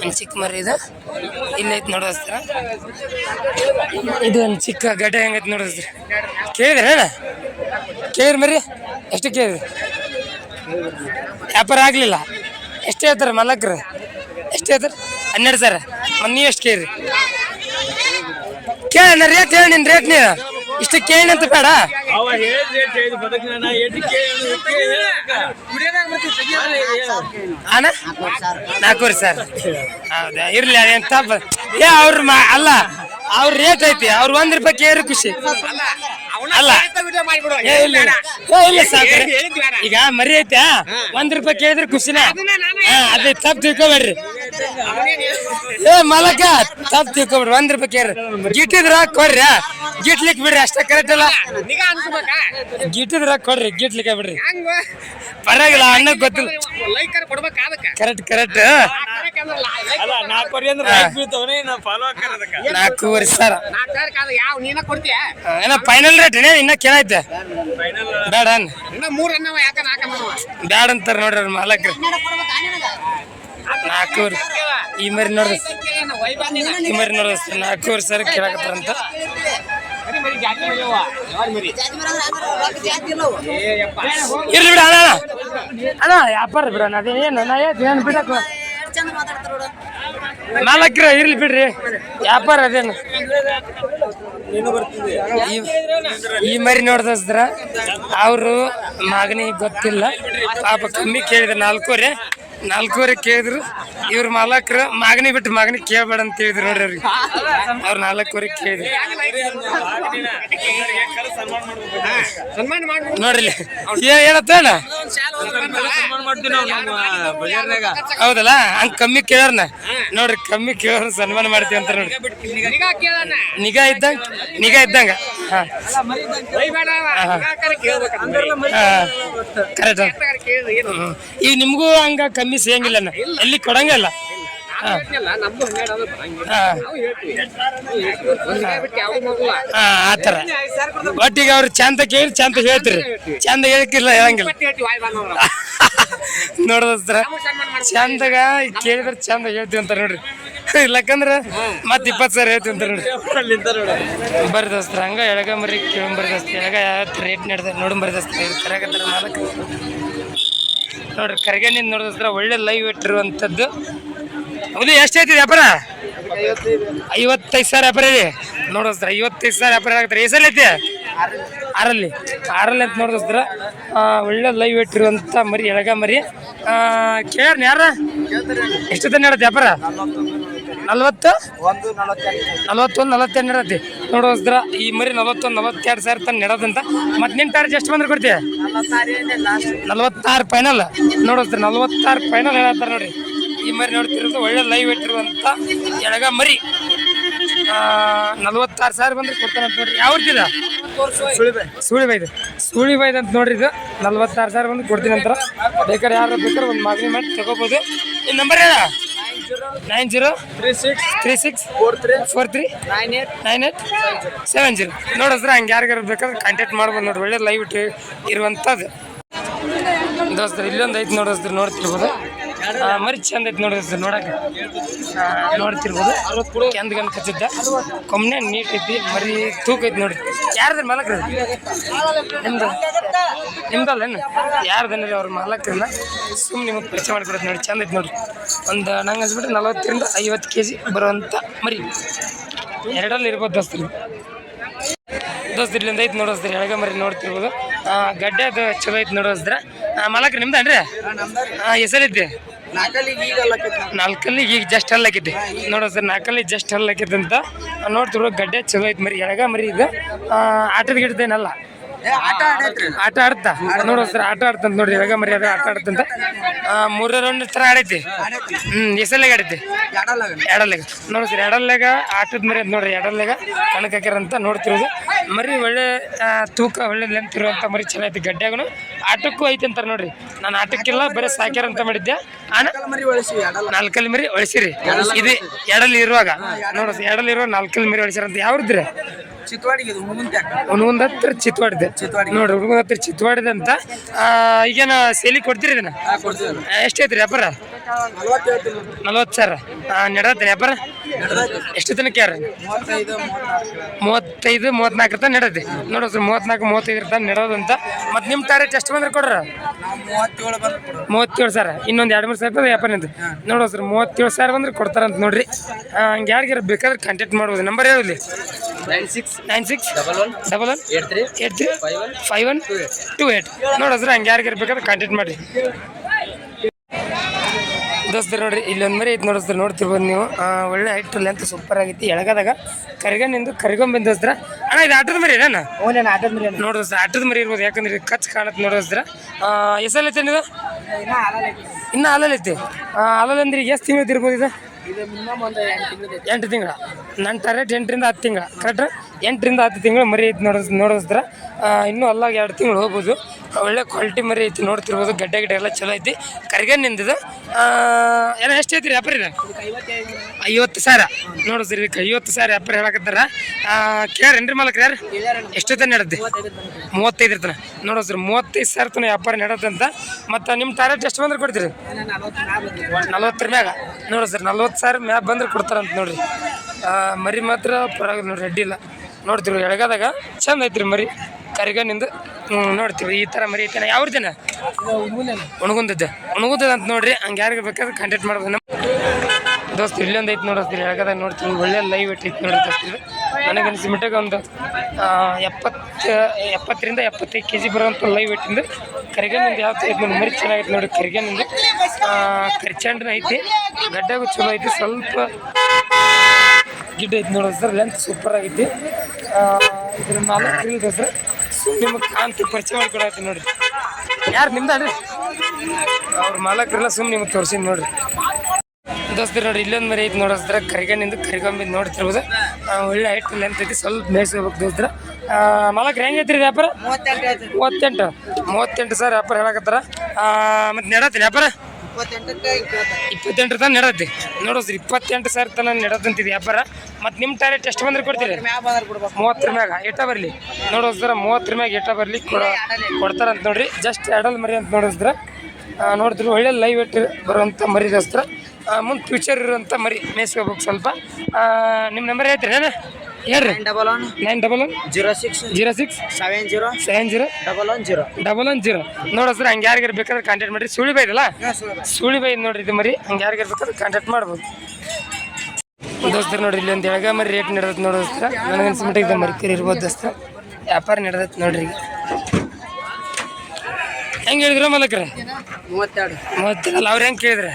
ಒಂದು ಚಿಕ್ಕ ಮರಿ ಇದು. ಇಲ್ಲೈತೆ ನೋಡಿ ದೋಸ್ತರ ಇದು ಒಂದು ಚಿಕ್ಕ ಗಡ್ಡೆ ಹೆಂಗೈತೆ ನೋಡಿ ದೋಸ್ತರ ಕೇಳಿದ್ರೆ ಅಣ್ಣ ಕೇಳಿರಿ ಮರಿ. ಎಷ್ಟು ಕೇಳಿದ್ರಿ? ವ್ಯಾಪಾರ ಆಗಲಿಲ್ಲ. ಎಷ್ಟು ಹೇಳ್ತಾರೆ ಮಲಕ್ರ? ಎಷ್ಟು ಹೇಳ್ತಾರೆ? ಹನ್ನೆರಡು ಸಾವಿರ. ಮೊನ್ನೆ ನೀವು ಎಷ್ಟು ಕೇಳಿರಿ? ಕೇಳ ರೇಟ್ ಹೇಳಿ ನಿನ್ನ ರೇಟ್ ನೀನು ಇಷ್ಟು ಕೇಳಿ ಅಂತ ಬೇಡ. ಅವ ಹೇಳಿದ ರೇಟ್ ಹೇಳಿದ್ ಬದಕ್ನ ಎದಕ್ಕೆ ಅಣ್ಣ? ನಾಲ್ಕೂವರೆ ಸರ್. ಹೌದಾ? ಇರ್ಲಿ ಅದೇನು ತಪ್ಪ ಏ ಅವ್ರ ಅಲ್ಲ ಅವ್ರ ರೇಟ್ ಐತಿ ಅವ್ರ ಒಂದ್ ರೂಪಾಯಿ ಕೇಳಿ ಖುಷಿ. ಅಲ್ಲ. ಏ ಇಲ್ಲ ಇಲ್ಲ. ಏ ಇಲ್ಲ ಈಗ ಮರಿ ಐತಾ? ಒಂದ್ ರೂಪಾಯಿ ಕೇಳಿದ್ರೆ ಖುಷಿನ? ಹಾ ಅದೇ ತಪ್ಪು ತಿಳ್ಕೊಬೇಡ್ರಿ. ಏ ಮಲಕ ತಪ್ಪು ತಿಳ್ಕೊಬೇಡ್ರಿ. ಒಂದ್ ರೂಪಾಯಿ ಕೇಳ್ರಿ ಗಿಟ್ಟಿದ್ರ ಕೊಡ್ರಿ. ಗಿಟ್ಲಿಕ್ ಬಿಡ್ರಿ ಅಷ್ಟೇ ಕರೆಕ್ಟ್ ಅಲ್ಲ. ಗಿಟ್ಟಿದ್ರ ಕೊಡ್ರಿ. ಗಿಟ್ಲಿಕ್ಕೆ ಬಿಡ್ರಿ ಪರವಾಗಿಲ್ಲ ಅಣ್ಣ ಗೊತ್ತಿಲ್ಲ ಕರೆಕ್ಟ್ ಕರೆಕ್ಟ್ ಅಲ್ಲ ನಾಲ್ಕುವರೆ ಅಂದ್ರೆ ಲೈಕ್ ಬೀಳ್ತಾವನೆ ನಾ ಫಾಲೋ ಹಾಕರ್ ಅದಕ್ಕ ನಾಲ್ಕೂವರೆ ಸಾವಿರ ಯಾವ ನೀನ ಕೊಡ್ತೀಯ? ಏನೋ ಫೈನಲ್ ರೇಟ್ ಏನೇ ಇನ್ನ ಕೇಳೈತೆ ಬೇಡ ಅನ್. ಇನ್ನ ಮೂರ್ ಅನ್ನವ ಯಾಕ ನಾಲ್ಕ ಅನ್ನವ ಬ್ಯಾಡ ಅಂತಾರ ನೋಡ್ರಿ ಅವ್ರ ನಾಲ್ಕು ನಾಲ್ಕೂವರೆ ಈ ಮರಿ ನೋಡ್ರಿ. ಈ ಮರಿ ನೋಡ್ರಿ ನಾಲ್ಕೂವರೆ ಸಾವಿರ ಕೇಳಕತ್ತಾರಂತ ಇರ್ಲಿ ಬಿಡ ಅಣ್ಣ ಅಣ್ಣ. ವ್ಯಾಪಾರ ಬಿಡ ಅದೇನು ನಾ ಏನು ಬಿಡಕ್ಕ? ನಾಲ್ಕರ ಇರ್ಲಿ ಬಿಡ್ರಿ. ವ್ಯಾಪಾರ ಅದೇನು? ಈ- ಮರಿ ನೋಡ್ದಸ್ದ್ರ ಅವರು ಮಗನಿಗೆ ಗೊತ್ತಿಲ್ಲ. ಪಾಪ ಕಮ್ಮಿ ಕೇಳಿದ ನಾಲ್ಕೂವರೆ. ನಾಲ್ಕೂವರೆ ಕೇಳಿದ್ರು. ಇವ್ರ ಮಾಲಕರು ಮಗನಿ ಬಿಟ್ಟು ಮಗನಿ ಕೇಳಬೇಡ ಅಂತ ಹೇಳಿದ್ರು ನೋಡ್ರಿ ಅವ್ರಿಗೆ. ಅವ್ರ ನಾಲ್ಕೂವರೆ ಕೇಳಿದ್ರು. ನೋಡ್ರಿ ನಮ್ಮ ಹೌದಲ್ಲ? ಹಂಗ ಕಮ್ಮಿ ಕೇಳೋರ್ನ? ನೋಡ್ರಿ, ಕಮ್ಮಿ ಕೇಳೋರ್ ಸನ್ಮಾನ ಮಾಡ್ತೀವಿ ಅಂತ ನೋಡ್ರಿ. ನಿಗಾ ಇದ್ದಂಗ ನಿಗಾ ಇದ್ದಂಗ. ಹಾ. ಕರೆಕ್ಟ್ ಈಗ ನಿಮಗೂ ಹಂಗ ಕಮ್ಮಿ ಸಿಗಂಗಿಲ್ಲ ಅಣ್ಣ. ಎಲ್ಲಿ ಕೊಡಂಗಿಲ್ಲ. ಆತರ ಒಟ್ಟಿಗೆ ಅವ್ರು ಚಂದ ಕೇಳಿ ಚಂದ ಹೇಳ್ತಿರಿ. ಚಂದ ಹೇಳಕ್ಕಿಲ್ಲ ಹೇಳಂಗಿಲ್ಲ. [LAUGHS] ನೋಡ್ರ ಚಂದಗ ಕೇಳಿದ್ರೆ ಚಂದ ಹೇಳ್ತೀವಿ ಅಂತ ನೋಡ್ರಿ. [LAUGHS] ಇಲ್ಲಕಂದ್ರ ಮತ್ತೆ ಇಪ್ಪತ್ ಸಾವಿರ ಹೇಳ್ತೀವಿ ಅಂತ ನೋಡ್ರಿ. ಬರ್ರಿ ದೋಸ್ತ್ರ ಹಂಗ ಎಳಗ ಮರಿ ಕೇಳ ಬರ್ರಿ ದೋಸ್ತ ಎಳಗ ರೇಟ್ ನಡೆದ ನೋಡ್ ಬರ್ರಿ ದೋಸ್ತ ಮಾಲಕ. ನೋಡ್ರಿ ಕರ್ಗಣ್ಣಿಂದ ನೋಡಿದ್ರೆ ಒಳ್ಳೆ ಲೈವ್ ಇಟ್ಟಿರುವಂಥದ್ದು. ಅದು ಎಷ್ಟೈತಿ ವ್ಯಾಪಾರ? ಐವತ್ತೈದು ಸಾವಿರ ವ್ಯಾಪಾರ ರೀ ನೋಡಿದ್ರೆ ಐವತ್ತೈದು ಸಾವಿರ ವ್ಯಾಪಾರ ಈ ಸಲ ಐತಿ? ಆರಲ್ಲಿ. ಆರಲ್ಲಿ ಅಂತ ನೋಡಿದ್ರ ಒಳ್ಳೆ ಲೈವ್ ಇಟ್ಟಿರುವಂಥ ಮರಿ, ಎಳಗ ಮರಿ. ಕೇಳ ಯಾರ? ಎಷ್ಟು ಹೇಳತ್ತೆ ವ್ಯಾಪಾರ? ನಲ್ವತ್ತು? ಒಂದು ನಲ್ವತ್ತೊಂದು ನಲವತ್ತೆರಡು ನಡತಿ ನೋಡೋದ್ರ ಈ ಮರಿ ನಲವತ್ತೊಂದು ನಲವತ್ತೆರಡು ಸಾವಿರ ತನ ನೆಡೋದಂತ. ಮತ್ತೆ ನಿನ್ನ ಟಾರ್ಜ್ ಎಷ್ಟು ಬಂದ್ರೆ ಕೊಡ್ತೀಯ? ನಲವತ್ತಾರು ಫೈನಲ್ ನೋಡೋದ್ರ ನಲವತ್ತಾರು ಫೈನಲ್ ಹೇಳತ್ತಾರ ನೋಡ್ರಿ. ಈ ಮರಿ ನೋಡ್ತಿರೋದು ಒಳ್ಳೆ ಲೈವ್ ಇಟ್ಟಿರುವಂಥ ಎಳಗ ಮರಿ. ನಲವತ್ತಾರು ಸಾವಿರ ಬಂದ್ರೆ ಕೊಡ್ತಾನೆ ಅಂತ ನೋಡ್ರಿ. ಯಾವ ಸುಳಿ ಬೈದು ಸುಳಿ ಬೈದ್ ಅಂತ ನೋಡ್ರಿ ಇದು. ನಲ್ವತ್ತಾರು ಸಾವಿರ ಬಂದು ಕೊಡ್ತೀನಿ ಅಂತಾರ. ಬೇಕಾದ್ರೆ ಯಾರು ಬೇಕಾದ್ರೆ ಒಂದು ಮಾಗಣಿ ಮಾಡಿ ತಗೋಬೋದು. ಈ ನಂಬರ್ ಹೇಳ. Nine zero three six three six four three four three nine eight nine eight seven zero. ನೋಡಿದ್ರೆ ಹಂಗೆ ಯಾರಿಗಾರು ಬೇಕಾದ್ರೆ ಕಾಂಟ್ಯಾಕ್ಟ್ ಮಾಡ್ಬೋದು ನೋಡಿ ಒಳ್ಳೆ ಲೈವ್ ಇಟ್ಟು ಇರುವಂಥದ್ದು ದೋಸ್ತರು ಇಲ್ಲೊಂದು ಐತೆ ನೋಡಿದ್ರೆ ನೋಡ್ತಿರ್ಬೋದು. ಮರಿ ಚಂದ ಐತಿ ನೋಡ್ರಿ ಸರ್, ನೋಡಕ್ಕೆ. ನೋಡ್ತಿರ್ಬೋದು. ಕೆಂದ್ ಗನ್ ಕಚ್ಚಿದ್ದ. ಕೊಮ್ಮನೆ ನೀಟ್ ಐತಿ, ಮರಿ ತೂಕ ಐತಿ ನೋಡ್ರಿ. ಯಾರ್ದ್ರ ಮಾಲಕ್ರಿ ನಿಮ್ದು? ನಿಮ್ದಲ್ಲೇನು ಯಾರ್ದನ್ನ ಅವ್ರ ಮಾಲಕ್ರಿಲ್ಲ ಸುಮ್ಮನೆ ನಿಮಗೆ ಪರಿಚಯ ಮಾಡ್ಕೊಡತ್ತೆ ನೋಡಿ ಚಂದ ಐತಿ ನೋಡ್ರಿ. ಒಂದು, ನಂಗೆ ಅನ್ಸ್ಬಿಟ್ಟು ನಲವತ್ತರಿಂದ ಐವತ್ತು ಕೆ ಜಿ ಬರುವಂಥ ಮರಿ. ಎರಡಲ್ಲಿ ಇರ್ಬೋದು ದೋಸ್ತರು. ದೋಸ್ತ ಇಲ್ಲಿಂದ ಐತಿ ನೋಡೋಸ್ರಿ ಎಳಗ ಮರಿ ನೋಡ್ತಿರ್ಬೋದು. ಗಡ್ಡೆ ಅದು ಚಲೋ ಐತಿ ನೋಡೋಸ್ದ್ರ ಮಲಕ್ರಿ ನಿಮ್ದನ್ರಿ ಹೆಸರೈತಿ ಹೆಸರಿದ್ದೆ? ನಾಲ್ಕಲ್ಲಿ ಈಗ ಜಸ್ಟ್ ಹಲ್ಲಾಕಿದ್ದೆ. ನೋಡೋ ಸರ್ ನಾಲ್ಕಲ್ಲಿ ಜಸ್ಟ್ ಹಲ್ಲಕ್ಕಿದೆ ಅಂತ ನೋಡ್ತಿರೋ ಗಡ್ಡೆ ಚಲೋ ಐತಿ ಮರಿ, ಎಳಗ ಮರಿ ಇದು. ಆಟದ ಗಿಡದೇನಲ್ಲ ಆಟ ಆಡ್ತಾ? ನೋಡೋ ಸರ್ ಆಟ ಆಡ್ತಂತ ನೋಡ್ರಿ ಇವಾಗ ಮರಿ ಅದ್ರ ಆಟ ಆಡ್ತಂತ ಮೂರ ರೌಂಡ್ ತರ ಆಡೈತಿ ಹ್ಮ್ ಎಸಲ್ಲಾಗ ಆಡೈತಿ ಎಡಲ್ಲಾಗ ನೋಡ್ರಿ ನೋಡಿ ಸರ್ ಎಡಲ್ಲಾಗ ಆಟದ ಮರಿ ಅದ್ ನೋಡ್ರಿ ಎಡಲ್ಲಾಗ ಕಣಕ್ ಹಾಕ್ಯಾರಂತ ನೋಡ್ತಿರೋದು. ಮರಿ ಒಳ್ಳೆ ತೂಕ ಒಳ್ಳೆ ಲೆಂತ್ ಇರುವಂತ ಮರಿ ಚೆನ್ನಾಗೈತಿ ಗಡ್ಡೆಗೂ ಆಟಕ್ಕೂ ಐತಿ ಅಂತಾರೆ ನೋಡ್ರಿ. ನಾನು ಆಟಕ್ಕೆಲ್ಲ ಬರೀ ಸಾಕ್ಯಾರ ಅಂತ ಮಾಡಿದ್ದೆ. ನಾಲ್ಕಲ್ಲಿ ಮರಿ ಒಳಸಿರಿ ಇದು ಎಡಲ್ ಇರುವಾಗ. ನೋಡ್ರಿ ಎಡಲ್ ಇರುವಾಗ ನಾಲ್ಕಲ್ಲಿ ಮರಿ ಒಳಸಿರಂತ ಅಂತ ಯಾವ್ದ್ರಿ ಚಿತ್ವಾಡಿಗೆ ಇದು ಹುಡುಗಂತ ಹುಣಗುಂದ ಹತ್ರ ಚಿತ್ವಾಡಿದೆ. ನೋಡ್ರಿ ಹುಣಗುಂದ ಹತ್ರ ಚಿತ್ವಾಡಿದೆ ಅಂತ. ಆ, ಈಗೇನ ಸೇಲಿ ಕೊಡ್ತೀರಿ ಇದನ್ನ? ಎಷ್ಟೈತ್ರಿ ವ್ಯಾಪಾರ? ನಲ್ವತ್ತು ಸರ್ ನಡತ್ತೆ ವ್ಯಾಪಾರ? ಎಷ್ಟು ತನಕ ಯಾರು ಮೂವತ್ತೈದು ಮೂವತ್ತಾರು ಮೂವತ್ತೈದು ಮೂವತ್ನಾಲ್ಕು ತನಕ ನಡತ್ತೆ ನೋಡೋ ಸರ್ ಮೂವತ್ನಾಲ್ಕು ಮೂವತ್ತೈದು ತನಕ ನಡೋದಂತ ಮತ್ತು ನಿಮ್ಮ ಟಾರ್ಗೆಟ್ ಎಷ್ಟು ಬಂದ್ರೆ ಕೊಡ್ರ? ಮೂವತ್ತೇಳು ಬಂದು ಕೊಡು ಮೂವತ್ತೇಳು ಸಾವಿರ. ಇನ್ನೊಂದು ಎರಡು ಮೂರು ಸಾವಿರ ರೂಪಾಯಿ ವ್ಯಾಪಾರ ನಿಂತು ನೋಡೋ ಸರ್ ಮೂವತ್ತೇಳು ಸಾವಿರ ಬಂದ್ರೆ ಕೊಡ್ತಾರಂತ ನೋಡ್ರಿ. ಹಂಗೆ ಯಾರಿಗಾರ ಬೇಕಾದ್ರೆ ಕಾಂಟ್ಯಾಕ್ಟ್ ಮಾಡ್ಬೋದು. ನಂಬರ್ ಹೇಳಿ nine six nine six double one double one eight three eight three five one five one two eight ನೋಡಿದ್ರೆ ಸರ್ ಹಂಗೆ ಯಾರಿಗೆ ಇರ್ಬೇಕಾದ್ರೆ ಕಾಂಟ್ಯಾಕ್ಟ್ ಮಾಡಿರಿ. ದೋಸ್ತರು ನೋಡ್ರಿ ಇಲ್ಲೊಂದು ಮರಿ ಐತೆ ನೋಡಿಸ್ತಾರೆ ನೋಡ್ತಿರ್ಬೋದು ನೀವು. ಒಳ್ಳೆ ಹೈಟ್ ಲೆಂತ್ ಸೂಪರ್ ಆಗೈತಿ. ಎಳಗದಾಗ ಕರಿಗಣ್ಣಿಂದು ಕರಿಗೊಂಬೆಂದು ದೋಸ್ತರ? ಅಣ್ಣ ಇದು ಆಟದ ಮರಿ ಏನ ಓನೇನು ಆಟದ ಮರಿ ನೋಡೋಸ್ರ ಆಟದ ಮರಿ ಇರ್ಬೋದು. ಯಾಕಂದ್ರೆ ಕಚ್ ಕಾಣತ್ತೆ ನೋಡೋಸ್ರ ಎಸಲ್ ಐತೆ ಇದು? ಹಾಲಲ್ಲಿ ಹಾಲಲ್ಲೈತಿ ಹಾಲಲ್ಲಿ ಈಗ ಎಷ್ಟು ತಿಂಗಳು ಇರ್ಬೋದು ಇದು? ಇದು ಮಿನಿಮಮ್ ಒಂದು ಎಂಟು ತಿಂಗಳು ಎಂಟು ತಿಂಗಳ. ನನ್ನ ಟಾರ್ಗೆಟ್ ಎಂಟರಿಂದ ಹತ್ತು ತಿಂಗಳ. ಕರೆಕ್ಟ್ ಎಂಟರಿಂದ ಹತ್ತು ತಿಂಗಳು ಮರಿ ಐತಿ ನೋಡಿಸ್, ನೋಡಿಸಿದ್ರೆ ಇನ್ನೂ ಅಲ್ಲಾಗ ಎರಡು ತಿಂಗಳು ಹೋಗ್ಬೋದು. ಒಳ್ಳೆ ಕ್ವಾಲಿಟಿ ಮರಿ ಐತಿ ನೋಡ್ತಿರ್ಬೋದು, ಗಡ್ಡೆ ಗಿಡ್ಡೆ ಎಲ್ಲ ಚಲೋ ಐತಿ. ಕರ್ಗೆ ನಿಂದಿದೆ ಏನ ಎಷ್ಟು ಐತಿ ವ್ಯಾಪಾರ ಐವತ್ತು ಸಾವಿರ ನೋಡಿಸ್ರಿ ಐವತ್ತು ಸಾವಿರ ವ್ಯಾಪಾರ ಹೇಳಕತ್ತಾರ. ಕೇರ್ ಏನ್ರಿ ಮಾಲಕ್ ಯಾರು? ಎಷ್ಟೊತ್ತ ನಡತ್ತೆ ಮೂವತ್ತೈದು ಇರ್ತಾನೆ ನೋಡಿಸ್ರಿ ಸರ್ ಮೂವತ್ತೈದು ಸಾವಿರ ತನ ವ್ಯಾಪಾರ ನಡತ್ತಂತ ಮತ್ತು ನಿಮ್ಮ ಟಾರ್ಗೆಟ್ ಎಷ್ಟು ಬಂದ್ರೆ ಕೊಡ್ತೀರಿ? ನಲ್ವತ್ತರ ಮ್ಯಾಗ. ನೋಡಿಸ್ರಿ ಸರ್ ನಲ್ವತ್ತು ಸಾವಿರ ಮ್ಯಾಗ ಬಂದ್ರೆ ಕೊಡ್ತಾರಂತ ನೋಡ್ರಿ. ಮರಿ ಮಾತ್ರ ಪರವಾಗಿಲ್ಲ ನೋಡ್ರಿ ಅಡ್ಡಿಲ್ಲ ನೋಡ್ತೀವಿ ಎಳಗದಾಗ ಚಂದ ಐತ್ರಿ ಮರಿ. ಹ್ಞೂ ನೋಡ್ತೀವಿ. ಈ ಥರ ಮರಿ ಐತೆ ಯಾವ ದಿನ ಒಣಗುಂದದ ಉಣಗುಂದದ ಅಂತ ನೋಡ್ರಿ. ಹಂಗೆ ಯಾರಿಗೆ ಬೇಕಾದ್ರೆ ಕಾಂಟ್ಯಾಕ್ಟ್ ಮಾಡ್ಬೋದು. ನಮ್ಮ ದೋಸ್ತ ಇಲ್ಲೊಂದು ಐತೆ ನೋಡೋಸ್ತೀರಿ ಎಳಗದಾಗ ನೋಡ್ತೀವಿ. ಒಳ್ಳೆ ಲೈವ್ ಐತೆ ನೋಡಿ ನನಗೆ ಅನಿಸಿ ಒಂದು ಎಪ್ಪತ್ತ ಎಪ್ಪತ್ತು ಎಪ್ಪತ್ತರಿಂದ ಎಪ್ಪತ್ತೈದು ಕೆ ಜಿ ಬರುವಂಥ ಲೈವ್ ಇಟ್ಟಿಂದ. ಕರಿಗನಿಂದ ಯಾವ ಥರ ಐತೆ ಮರಿ ಚೆನ್ನಾಗೈತೆ ನೋಡಿ. ಕರಿಗನಿಂದ ಕರಿಚಂಡನ ಐತಿ. ಗಡ್ಡಾಗೂ ಚಲೋ ಐತಿ. ಸ್ವಲ್ಪ ಗಿಡ್ಡ ಐತಿ ನೋಡೋದು ಸರ್ ಲೆಂತ್ ಸೂಪರ್ ಆಗೈತಿ. ಇದ್ರ ನಾಲ್ಕು ಇಲ್ಲದ ಸರ್. ಸುಮ್ಮನೆ ನಿಮಗೆ ಕಾಂತಿ ಪರಿಚಯ ಮಾಡ್ಕೊಡತ್ತಿ ನೋಡ್ರಿ. ಯಾರು ನಿಮ್ದಲ್ರಿ? ಅವ್ರ ಮಾಲಕರೆಲ್ಲ ಸುಮ್ಮನೆ ನಿಮಗೆ ತೋರಿಸಿದ್ದು ನೋಡ್ರಿ. ದೋಸ್ತಿ ನೋಡಿ ಇಲ್ಲೊಂದು ಮರಿ ಐತಿ ನೋಡೋಸ್ತ್ರ ಕರಿಗಣ್ಣಿಂದ ಕರಿಗೊಂಬಿದ್ದು ನೋಡ್ತಿರ್ಬೋದು. ಒಳ್ಳೆ ಹೈಟ್ ಲೆಂತ್ ಐತಿ ಸ್ವಲ್ಪ ಮೇಯಿಸ್ಬೇಕು ದೋಸ್ತ್ರ. ಮಾಲಕ್ರ ಹೆಂಗೆ ಐತ್ರಿ ವ್ಯಾಪಾರ? ಮೂವತ್ತೆಂಟು ಮೂವತ್ತೆಂಟು. ಸರ್ ವ್ಯಾಪಾರ ಹೇಳಕತ್ತಾರ. ಮತ್ತು ನೆಡತ್ರಿ ವ್ಯಾಪಾರ? ಇಪ್ಪತ್ತೆಂಟಕ್ಕೆ ಕೇಳ್ತಾರೆ ಇಪ್ಪತ್ತೆಂಟು ತನಕ ಸರ್ ನೋಡೋಸ್ರಿ ಇಪ್ಪತ್ತೆಂಟು ಸಾವಿರ ತನಕ ನಡತ್ತಂತ ವ್ಯಾಪಾರ. ಮತ್ತು ನಿಮ್ಮ ಟಾರ್ಗೆಟ್ ಎಷ್ಟು ಬಂದ್ರೆ ಕೊಡ್ತೀರಿ? ಮೂವತ್ತರ ಮ್ಯಾಗ ಎಟ್ಟ ಬರಲಿ? ನೋಡೋಸ್ರ ಮೂವತ್ತರ ಮ್ಯಾಗ ಎಟ್ಟ ಬರಲಿ? ಕೊಡ ಕೊಡ್ತಾರಂತ ನೋಡ್ರಿ. ಜಸ್ಟ್ ಎರಡಲ್ ಮರಿ ಅಂತ ನೋಡಿದ್ರೆ ನೋಡಿದ್ರು ಒಳ್ಳೆ ಲೈವ್ ಇಟ್ಟು ಬರುವಂಥ ಮರಿ ದೋಸ್ತ್ರ ಮುಂದೆ ಫ್ಯೂಚರ್ ಇರುವಂಥ ಮರಿ. ಮೇಯಿಸ್ಕೋಬೇಕು ಸ್ವಲ್ಪ. ನಿಮ್ಮ ನಂಬರ್ ಹೇಳ್ತೀರಿ ಏನು ಹೇಳ್ರಿ. Double one nine double one zero six zero six seven zero seven zero double one zero double one zero ನೋಡೋಸ್ರ ಹಂಗೆ ಯಾರಿಗಾರು ಬೇಕಾದ್ರೆ ಕಾಂಟ್ಯಾಕ್ಟ್ ಮಾಡಿರಿ. ಸುಳಿ ಬೈದಲ್ಲ ಸುಳಿ ಬೈ ನೋಡ್ರಿ ಇದು ಮರಿ. ಹಂಗೆ ಯಾರಿಗಾರು ಬೇಕಾದ್ರೆ ಕಾಂಟ್ಯಾಕ್ಟ್ ಮಾಡ್ಬೋದು. ದೋಸ್ತರು ನೋಡ್ರಿ ಇಲ್ಲಿ ಒಂದು ಎಳಗ ಮರಿ ರೇಟ್ ನಡೆದೈತೆ ನೋಡೋಸ್ತ್ರ ನನಗೆ ಮಟ್ಟಿಗೆ ಇದು ಮರಿ ಕರಿ ಇರ್ಬೋದು ದೋಸ್ತ ವ್ಯಾಪಾರ ನಡೆದೈತೆ ನೋಡ್ರಿ ಹೆಂಗೆ ಹೇಳಿದ್ರು ಮಲಕ್ರೆ? ಮೂವತ್ತೆರಡು. ಅಲ್ಲ ಅವ್ರು ಹೆಂಗೆ ಕೇಳಿದ್ರೆ?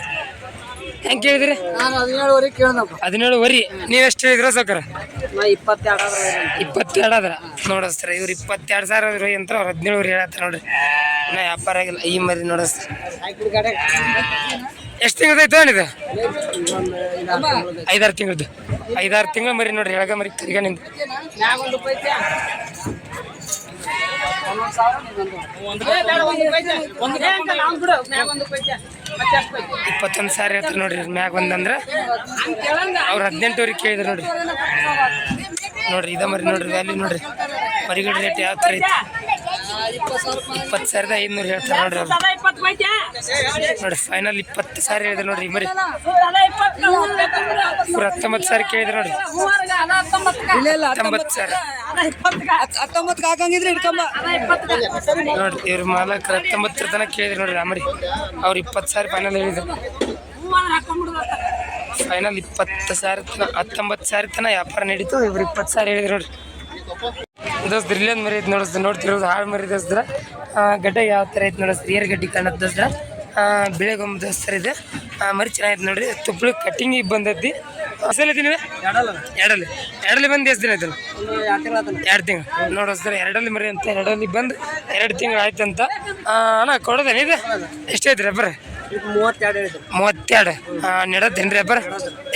ಹೆಂಗೆ ಕೇಳಿದ್ರಿ? ನಾನು ಹದಿನೇಳುವರೆಗೆ ಕೇಳ್ದಪ್ಪ. ಹದಿನೇಳು ವರಿ. ನೀವು ಎಷ್ಟು ಹೇಳಿದ್ರ ಸೌಕರ? ನಾ ಇಪ್ಪತ್ತೆರಡು ಆದ್ರ ನೋಡಸ್ತಾರೆ ಇವ್ರು ಇಪ್ಪತ್ತೆರಡು ಸಾವಿರ ರೂಪಾಯಿ ಅಂತ ಅವ್ರು ಹದಿನೇಳು ಹೇಳತ್ತಾರ ನೋಡ್ರಿ. ನಾ ವ್ಯಾಪಾರ ಆಗಿಲ್ಲ ಈ ಮರಿ ನೋಡಸ್ತಾರೆ ಆಯ್ತು ಎಷ್ಟು ತಿಂಗಳದ ಐತೆ ಇದು? ಐದಾರು ತಿಂಗಳದ್ದು. ಐದಾರು ತಿಂಗಳು ಮರಿ ನೋಡ್ರಿ ಎಳಗ ಮರಿ ಕರಿಗ ನಿಂದ. ಇಪ್ಪತ್ತೊಂದು ಸಾರಿ ಹೇಳ್ತಾರೆ ನೋಡ್ರಿ ಮ್ಯಾಗ ಒಂದಂದ್ರೆ ಅವ್ರು ಹದಿನೆಂಟುವರೆಗೆ ಕೇಳಿದ್ರು ನೋಡ್ರಿ. ನೋಡ್ರಿ ಇದ ಮರಿ ನೋಡ್ರಿ ವ್ಯಾಲ್ಯೂ ನೋಡ್ರಿ. ಮರಿಗಳ ರೇಟ್ ಯಾವ ಥರ ಐತಿ? ಇಪ್ಪತ್ತು ಸಾವಿರದ ಐದುನೂರು ಹೇಳ್ತಾರೆ ನೋಡ್ರಿ ಅವ್ರು. ನೋಡಿ ಫೈನಲ್ ಇಪ್ಪತ್ತು ಸಾವಿರ ಹೇಳಿದ್ರು ನೋಡ್ರಿ ಈ ಮರಿ. ಇವ್ರು ಹತ್ತೊಂಬತ್ತು ಸಾವಿರ ಕೇಳಿದ್ರು ನೋಡ್ರಿ. ಹತ್ತೊಂಬತ್ತು ಸಾವಿರ ಹತ್ತೊಂಬತ್ತು ಹಾಕಂಗಿದ್ರೆ ಹಿಡ್ಕೊಂಬ ನೋಡ್ರಿ ಇವ್ರ ಮಾಲಕರು ಹತ್ತೊಂಬತ್ತರ ತನಕ ಕೇಳಿದ್ರು ನೋಡ್ರಿ ಆ ಮರಿ. ಅವ್ರು ಇಪ್ಪತ್ತು ಸಾವಿರ ಫೈನಲ್ ಹೇಳಿದ್ರು. ಫೈನಲ್ ಇಪ್ಪತ್ತು ಸಾವಿರ ತನ ಹತ್ತೊಂಬತ್ತು ಸಾವಿರ ತನ ವ್ಯಾಪಾರ ನಡೀತು ಇವ್ರು ಇಪ್ಪತ್ತು ಸಾವಿರ ಹೇಳಿದ್ರು ನೋಡ್ರಿ. ದೋಸ್ತ್ರ ಇಲ್ಲೊಂದು ಮರಿ ಐತೆ ನೋಡಿಸ್ತಾರೆ ನೋಡ್ತಿರೋದು ಹಾಳು ಮರಿ ದೋಸ್ತ್ರ ಗಡ್ಡೆ ಯಾವ ಥರ ಐತೆ ನೋಡಿಸ್ತಾರೆ ಏರ್ ಗಡ್ಡಿ ಕಾಣತ್ತೆ ದೋಸ್ತ್ರ ಬಿಳೆಗೊಮ್ಮ ದೋಸ್ತರ ಇದೆ. ಮರಿ ಚೆನ್ನಾಗೈತೆ ನೋಡ್ರಿ. ತುಪ್ಪಳು ಕಟ್ಟಿಂಗಿಗೆ ಬಂದೈತಿ ಅಸಲ್ ಐತಿ ನೀವು ಎರಡಲ್ಲಿ. ಎರಡಲ್ಲಿ. ಬಂದು ಎಷ್ಟು ದಿನ ಆಯ್ತಲ್ಲ? ಎರಡು ತಿಂಗಳು ನೋಡೋಸ್ತಾರೆ ಎರಡಲ್ಲಿ ಮರಿ ಅಂತ ಎರಡಲ್ಲಿ ಬಂದು ಎರಡು ತಿಂಗಳು ಆಯ್ತಂತ. ಅಣ್ಣ ಕೊಡೋದೇನಿದೆ ಇದು? ರೀ ರಬ್ಬರ್? ಮೂವತ್ತೆರಡು ನಡತ್ತೇನ್ರಿ ಮೂವತ್ತೆರಡು. ನಡೆದೇನು ರೀ ವ್ಯಾಪಾರ?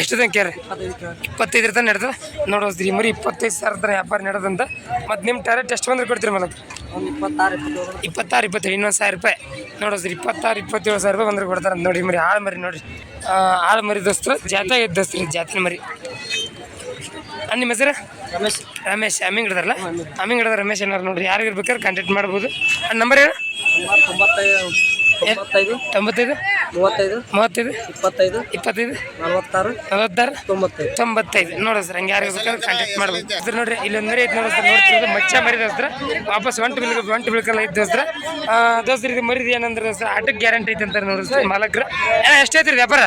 ಎಷ್ಟು ತನಕ ರೀ ಇಪ್ಪತ್ತೈದರ ತನಕ ನಡೆದ? ನೋಡೋದ್ರಿ ಮರಿ ಇಪ್ಪತ್ತೈದು ಸಾವಿರ ತನಕ ವ್ಯಾಪಾರ ನಡೆದಂತ ಮತ್ತು ನಿಮ್ಮ ಟ್ಯಾರೆಟ್ ಎಷ್ಟು ಬಂದ್ರೆ ಕೊಡ್ತೀರಿ ಮೇಡಮ್ ಇಪ್ಪತ್ತಾರು ಇಪ್ಪತ್ತೇಳು ಇನ್ನೊಂದು ಸಾವಿರ ರೂಪಾಯಿ. ನೋಡೋದ್ರಿ ಇಪ್ಪತ್ತಾರು ಇಪ್ಪತ್ತೇಳು ಸಾವಿರ ರೂಪಾಯಿ ಬಂದ್ರೆ ಕೊಡ್ತಾರೆ ನೋಡಿ ಮರಿ ಆಳು ಮರಿ ನೋಡ್ರಿ. ಆಳು ಮರಿ ದೋಸ್ತರು ಜಾತ್ರೆ ಇದ್ದ ದೋಸ್ತ್ರಿ ಜಾತ್ರೆ ಮರಿ. ನಿಮ್ಮ ಹೆಸರು? ರಮೇಶ್. ರಮೇಶ್ ಅಮ್ಮಿಂಗ್ ಹಿಡ್ದಾರಲ್ಲ ಅಮ್ಮಿಂಗ್ ಹಿಡ್ದಾರ ರಮೇಶ್ ಏನಾರು ನೋಡ್ರಿ ಯಾರಿಗಿರ್ಬೇಕಾದ್ರೆ ಬೇಕಾದ್ರೆ ಕಾಂಟ್ಯಾಕ್ಟ್ ಮಾಡ್ಬೋದು. ಆ ನಂಬರ್ ಏನು ತೊಂಬತ್ತೈದು. ತೊಂಬತ್ತೈದು. ಮೂವತ್ತೈದು. ಮೂವತ್ತೈದು. ಇಪ್ಪತ್ತೈದು. ಇಪ್ಪತ್ತೈದು. ನಲವತ್ತಾರು. ನಲವತ್ತಾರು. ತೊಂಬತ್ತೈದು. ತೊಂಬತ್ತೈದು. ನೋಡು ಸರ್ ಹಂಗೆ ಯಾರಿಗೆ ಕಾಂಟ್ಯಾಕ್ಟ್ ಮಾಡ್ಬೋದು. ಸರ್ ನೋಡ್ರಿ ಇಲ್ಲೊಂದು ಮರಿ ಐತೆ ನೋಡಿ ಸರ್ ನೋಡ್ತಿರೋದು ಮಚ್ಚ ಮರಿ ದೋಸ್ತ್ರ. ವಾಪಸ್ ಒಂಟು ಬಿಲ್ ಒಂಟು ಬಿಲ್ಕಲ್ಲ ಇದ್ದ ದೋಸ್ತ್ರ. ದೋಸ್ತ್ರ ಇದು ಮರಿದು ಏನಂದ್ರೆ ಸರ್ ಆಟಕ್ಕೆ ಗ್ಯಾರಂಟಿ ಐತೆ ಅಂತಾರೆ ನೋಡಿ ಸರ್ ಮಾಲಕ್ರು. ಎಷ್ಟೈತ್ರಿ ವ್ಯಾಪಾರ?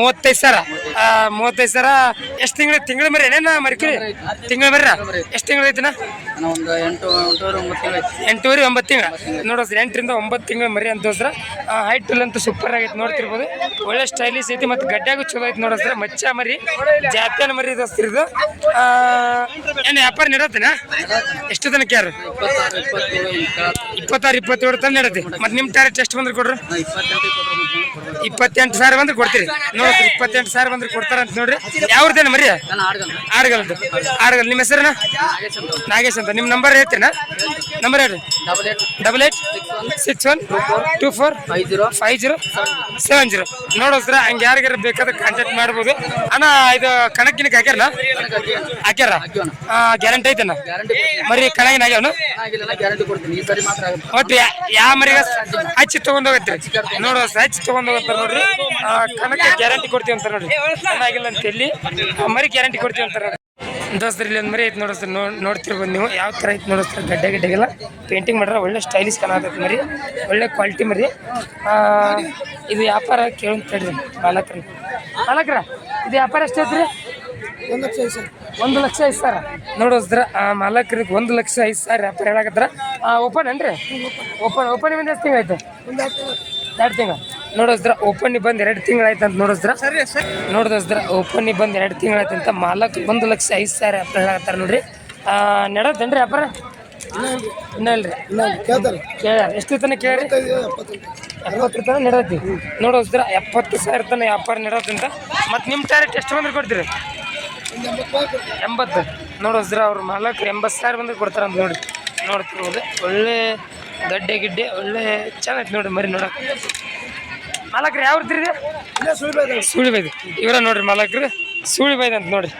ಮೂವತ್ತೈದು ಸಾವಿರ. ಮೂವತ್ತೈದು ಸಾವಿರ. ಎಷ್ಟು ತಿಂಗಳು ತಿಂಗಳು ಮರಿ ಏನೇನ ಮರಿಕಿರಿ ತಿಂಗಳು ಮರಿ ಎಷ್ಟು ತಿಂಗಳು ಐತಿನ? ನಾನು ಒಂದು ಎಂಟು ಎಂಟೂವರೆ ಒಂಬತ್ತು ತಿಂಗಳು ಎಂಟೂವರೆ ಒಂಬತ್ತು ತಿಂಗಳು. ನೋಡೋ ಸರ್ ಎಂಟರಿಂದ ಒಂಬತ್ತು ತಿಂಗಳು ಮರಿ ಅಂತ ಸರ್ ಹೈಟ್ ಅಂತೂ ಸೂಪರ್ ಆಗೈತೆ ನೋಡ್ತಿರ್ಬೋದು. ಒಳ್ಳೆ ಸ್ಟೈಲಿಶ್ ಐತಿ ಮತ್ತು ಗಡ್ಡ್ಯಾಗೂ ಚಲೋ ಐತಿ ನೋಡೋ ಮಚ್ಚ ಮರಿ ಜಾತ್ಯಾನ ಮರಿ ದೋಸ್ತಿರ್ ಇದು. ಆ, ಏನು ವ್ಯಾಪಾರ ನಡತ್ತೇನ ಎಷ್ಟು ತನಕ ಯಾರು? ಇಪ್ಪತ್ತಾರು ಇಪ್ಪತ್ತೇಳು ತನಕ ನಡತ್ತೆ ಮತ್ತು ನಿಮ್ಮ ಟ್ಯಾರೆಟ್ ಎಷ್ಟು ಬಂದ್ರೆ ಕೊಡ್ರಿ? ಇಪ್ಪತ್ತೆಂಟು ಸಾವಿರ ಬಂದ್ರೆ ಕೊಡ್ತೀರಿ. ನೋಡ್ರಿ ಇಪ್ಪತ್ತೆಂಟು ಸಾವಿರ ಬಂದ್ರೆ ಕೊಡ್ತಾರಂತ ನೋಡ್ರಿ. ಯಾವ್ದೇನ ಮರಿ? ಆಡ್ಗಲ್. ಆಡ್ಗಲ್ದು ಆಡ್ಗಲ್. ನಿಮ್ಮ ಅಂತ ನಾಗೇಶ್ ಅಂತ. ನಿಮ್ಮ ನಂಬರ್ ಹೇಳ್ತೇನ ನಂಬರ್ ಹೇಳ್ರಿ. Double eight double eight six one two four five zero. Five zero seven zero. ನೋಡೋಸ್ರ ಹಂಗೆ ಯಾರಿಗಾರ ಬೇಕಾದ್ರೆ ಕಾಂಟ್ಯಾಕ್ಟ್ ಮಾಡ್ಬೋದು. ಅಣ್ಣ ಇದು ಕಣಕ್ಕಿನಕ್ಕೆ ಹಾಕ್ಯಾರಲ್ಲ? ಹಾಕ್ಯಾರ. ಗ್ಯಾರಂಟಿ ಗ್ಯಾರಂಟಿ ಮರಿ ಕಣಗಿನ ಆಗ್ಯಾವನು ಸರಿ ಒಟ್ಟು ಯಾವ ಮರಿಗ ಹಚ್ಚಿ ತಗೊಂಡೋಗತ್ರಿ ನೋಡೋ ಹಚ್ಚಿ ತಗೊಂಡೋಗತ್ತಾರ ನೋಡ್ರಿ. ಕಣಕ್ಕೆ ಗ್ಯಾರಂಟಿ ಕೊಡ್ತೀವಿ ಅಂತ ನೋಡ್ರಿ. ಚೆನ್ನಾಗಿಲ್ಲ ಅಂತ ಎಲ್ಲಿ ಮರಿ ಗ್ಯಾರಂಟಿ ಕೊಡ್ತೀವಿ ಅಂತಾರ ನೋಡ್ರಿ. ದೋಸ್ತರು ಇಲ್ಲಿ ಒಂದು ಮರಿ ಐತೆ ನೋಡಿಸ್ತಾರೆ ನೋ ನೋಡ್ತಿರ್ಬೋದು ನೀವು. ಯಾವ ಥರ ಐತೆ ನೋಡಿಸ್ತಾರೆ ಗಡ್ಡೆ ಗಡ್ಡೆಗೆಲ್ಲ. ಪೇಂಟಿಂಗ್ ಮಾಡ್ರೆ ಒಳ್ಳೆ ಸ್ಟೈಲಿಶ್ ಕಾಣತೈತೆ ಮರಿ. ಒಳ್ಳೆ ಕ್ವಾಲಿಟಿ ಮರಿ. ಇದು ವ್ಯಾಪಾರ ಕೇಳಂತ ಹೇಳ್ರಿ ಮಾಲಕ್ರ. ಬಾಲಕ್ರ ಇದು ವ್ಯಾಪಾರ ಎಷ್ಟೈತ್ರಿ ಒಂದು ಲಕ್ಷ ಐದು ಸಾವಿರ. ಒಂದು ಲಕ್ಷ ಐದು ಸಾವಿರ. ನೋಡೋಸ್ದ್ರ ಆ ಮಾಲಕರಿಗೆ ಒಂದು ಲಕ್ಷ ಐದು ಸಾವಿರ ವ್ಯಾಪಾರ ಹೇಳಕತ್ರ ಓಪನ್ ಏನ್ರಿ? ಓಪನ್ ಓಪನ್ ಎಷ್ಟು ತಿಂಗಳು ಆಯ್ತು ಎರಡು ತಿಂಗಳು. ನೋಡೋಸ್ದ್ರ ಓಪನ್ ಬಂದು ಎರಡು ತಿಂಗಳಾಯ್ತು ಅಂತ ನೋಡಿದ್ರ ನೋಡಿದ್ರ ಓಪನ್ ಬಂದು ಎರಡು ತಿಂಗಳಾಯ್ತು ಅಂತ ಮಾಲಕ್ ಒಂದು ಲಕ್ಷ ಐದು ಸಾವಿರ ಅಪ್ಪ ಹೇಳಕತ್ತಾರ ನೋಡ್ರಿ. ನಡತ್ತೇನ್ರಿ ವ್ಯಾಪಾರ? ಇನ್ನೂ ಇಲ್ರಿ? ಕೇಳ್ಯಾರ? ಎಷ್ಟು ತನಕ ಕೇಳ್ರಿ ಎಪ್ಪತ್ತು ತನಕ ನಡತಿ ನೋಡೋಸ್ದ್ರ ಎಪ್ಪತ್ತು ಸಾವಿರ ತನಕ ವ್ಯಾಪಾರ ನಡತ್ತಂತ ಮತ್ತು ನಿಮ್ಮ ಟ್ಯಾರೆಟ್ ಎಷ್ಟು ಬಂದ್ರೆ ಕೊಡ್ತೀರಿ? ಎಂಬತ್ತು ನೋಡೋಸ್ರ ಅವ್ರ ಮಾಲಕ್ ಎಂಬತ್ತು ಸಾವಿರ ಬಂದ್ರೆ ಕೊಡ್ತಾರ ಅಂತ ನೋಡಿ ನೋಡ್ತಿರ್ಬೋದು. ಒಳ್ಳೆ ಗಡ್ಡೆ ಗಿಡ್ಡೆ ಒಳ್ಳೆ ಚೆನ್ನಾಗಿ ನೋಡಿ ಮರಿ ನೋಡಕ್ಕೆ ಮಾಲಕ್ರು ಯಾವ ಸುಳಿ ಬೈದು ಇವರ ನೋಡ್ರಿ ಮಲಕ್ರಿ. ಸುಳಿ ಬೈದ್ ಅಂತ ನೋಡ್ರಿ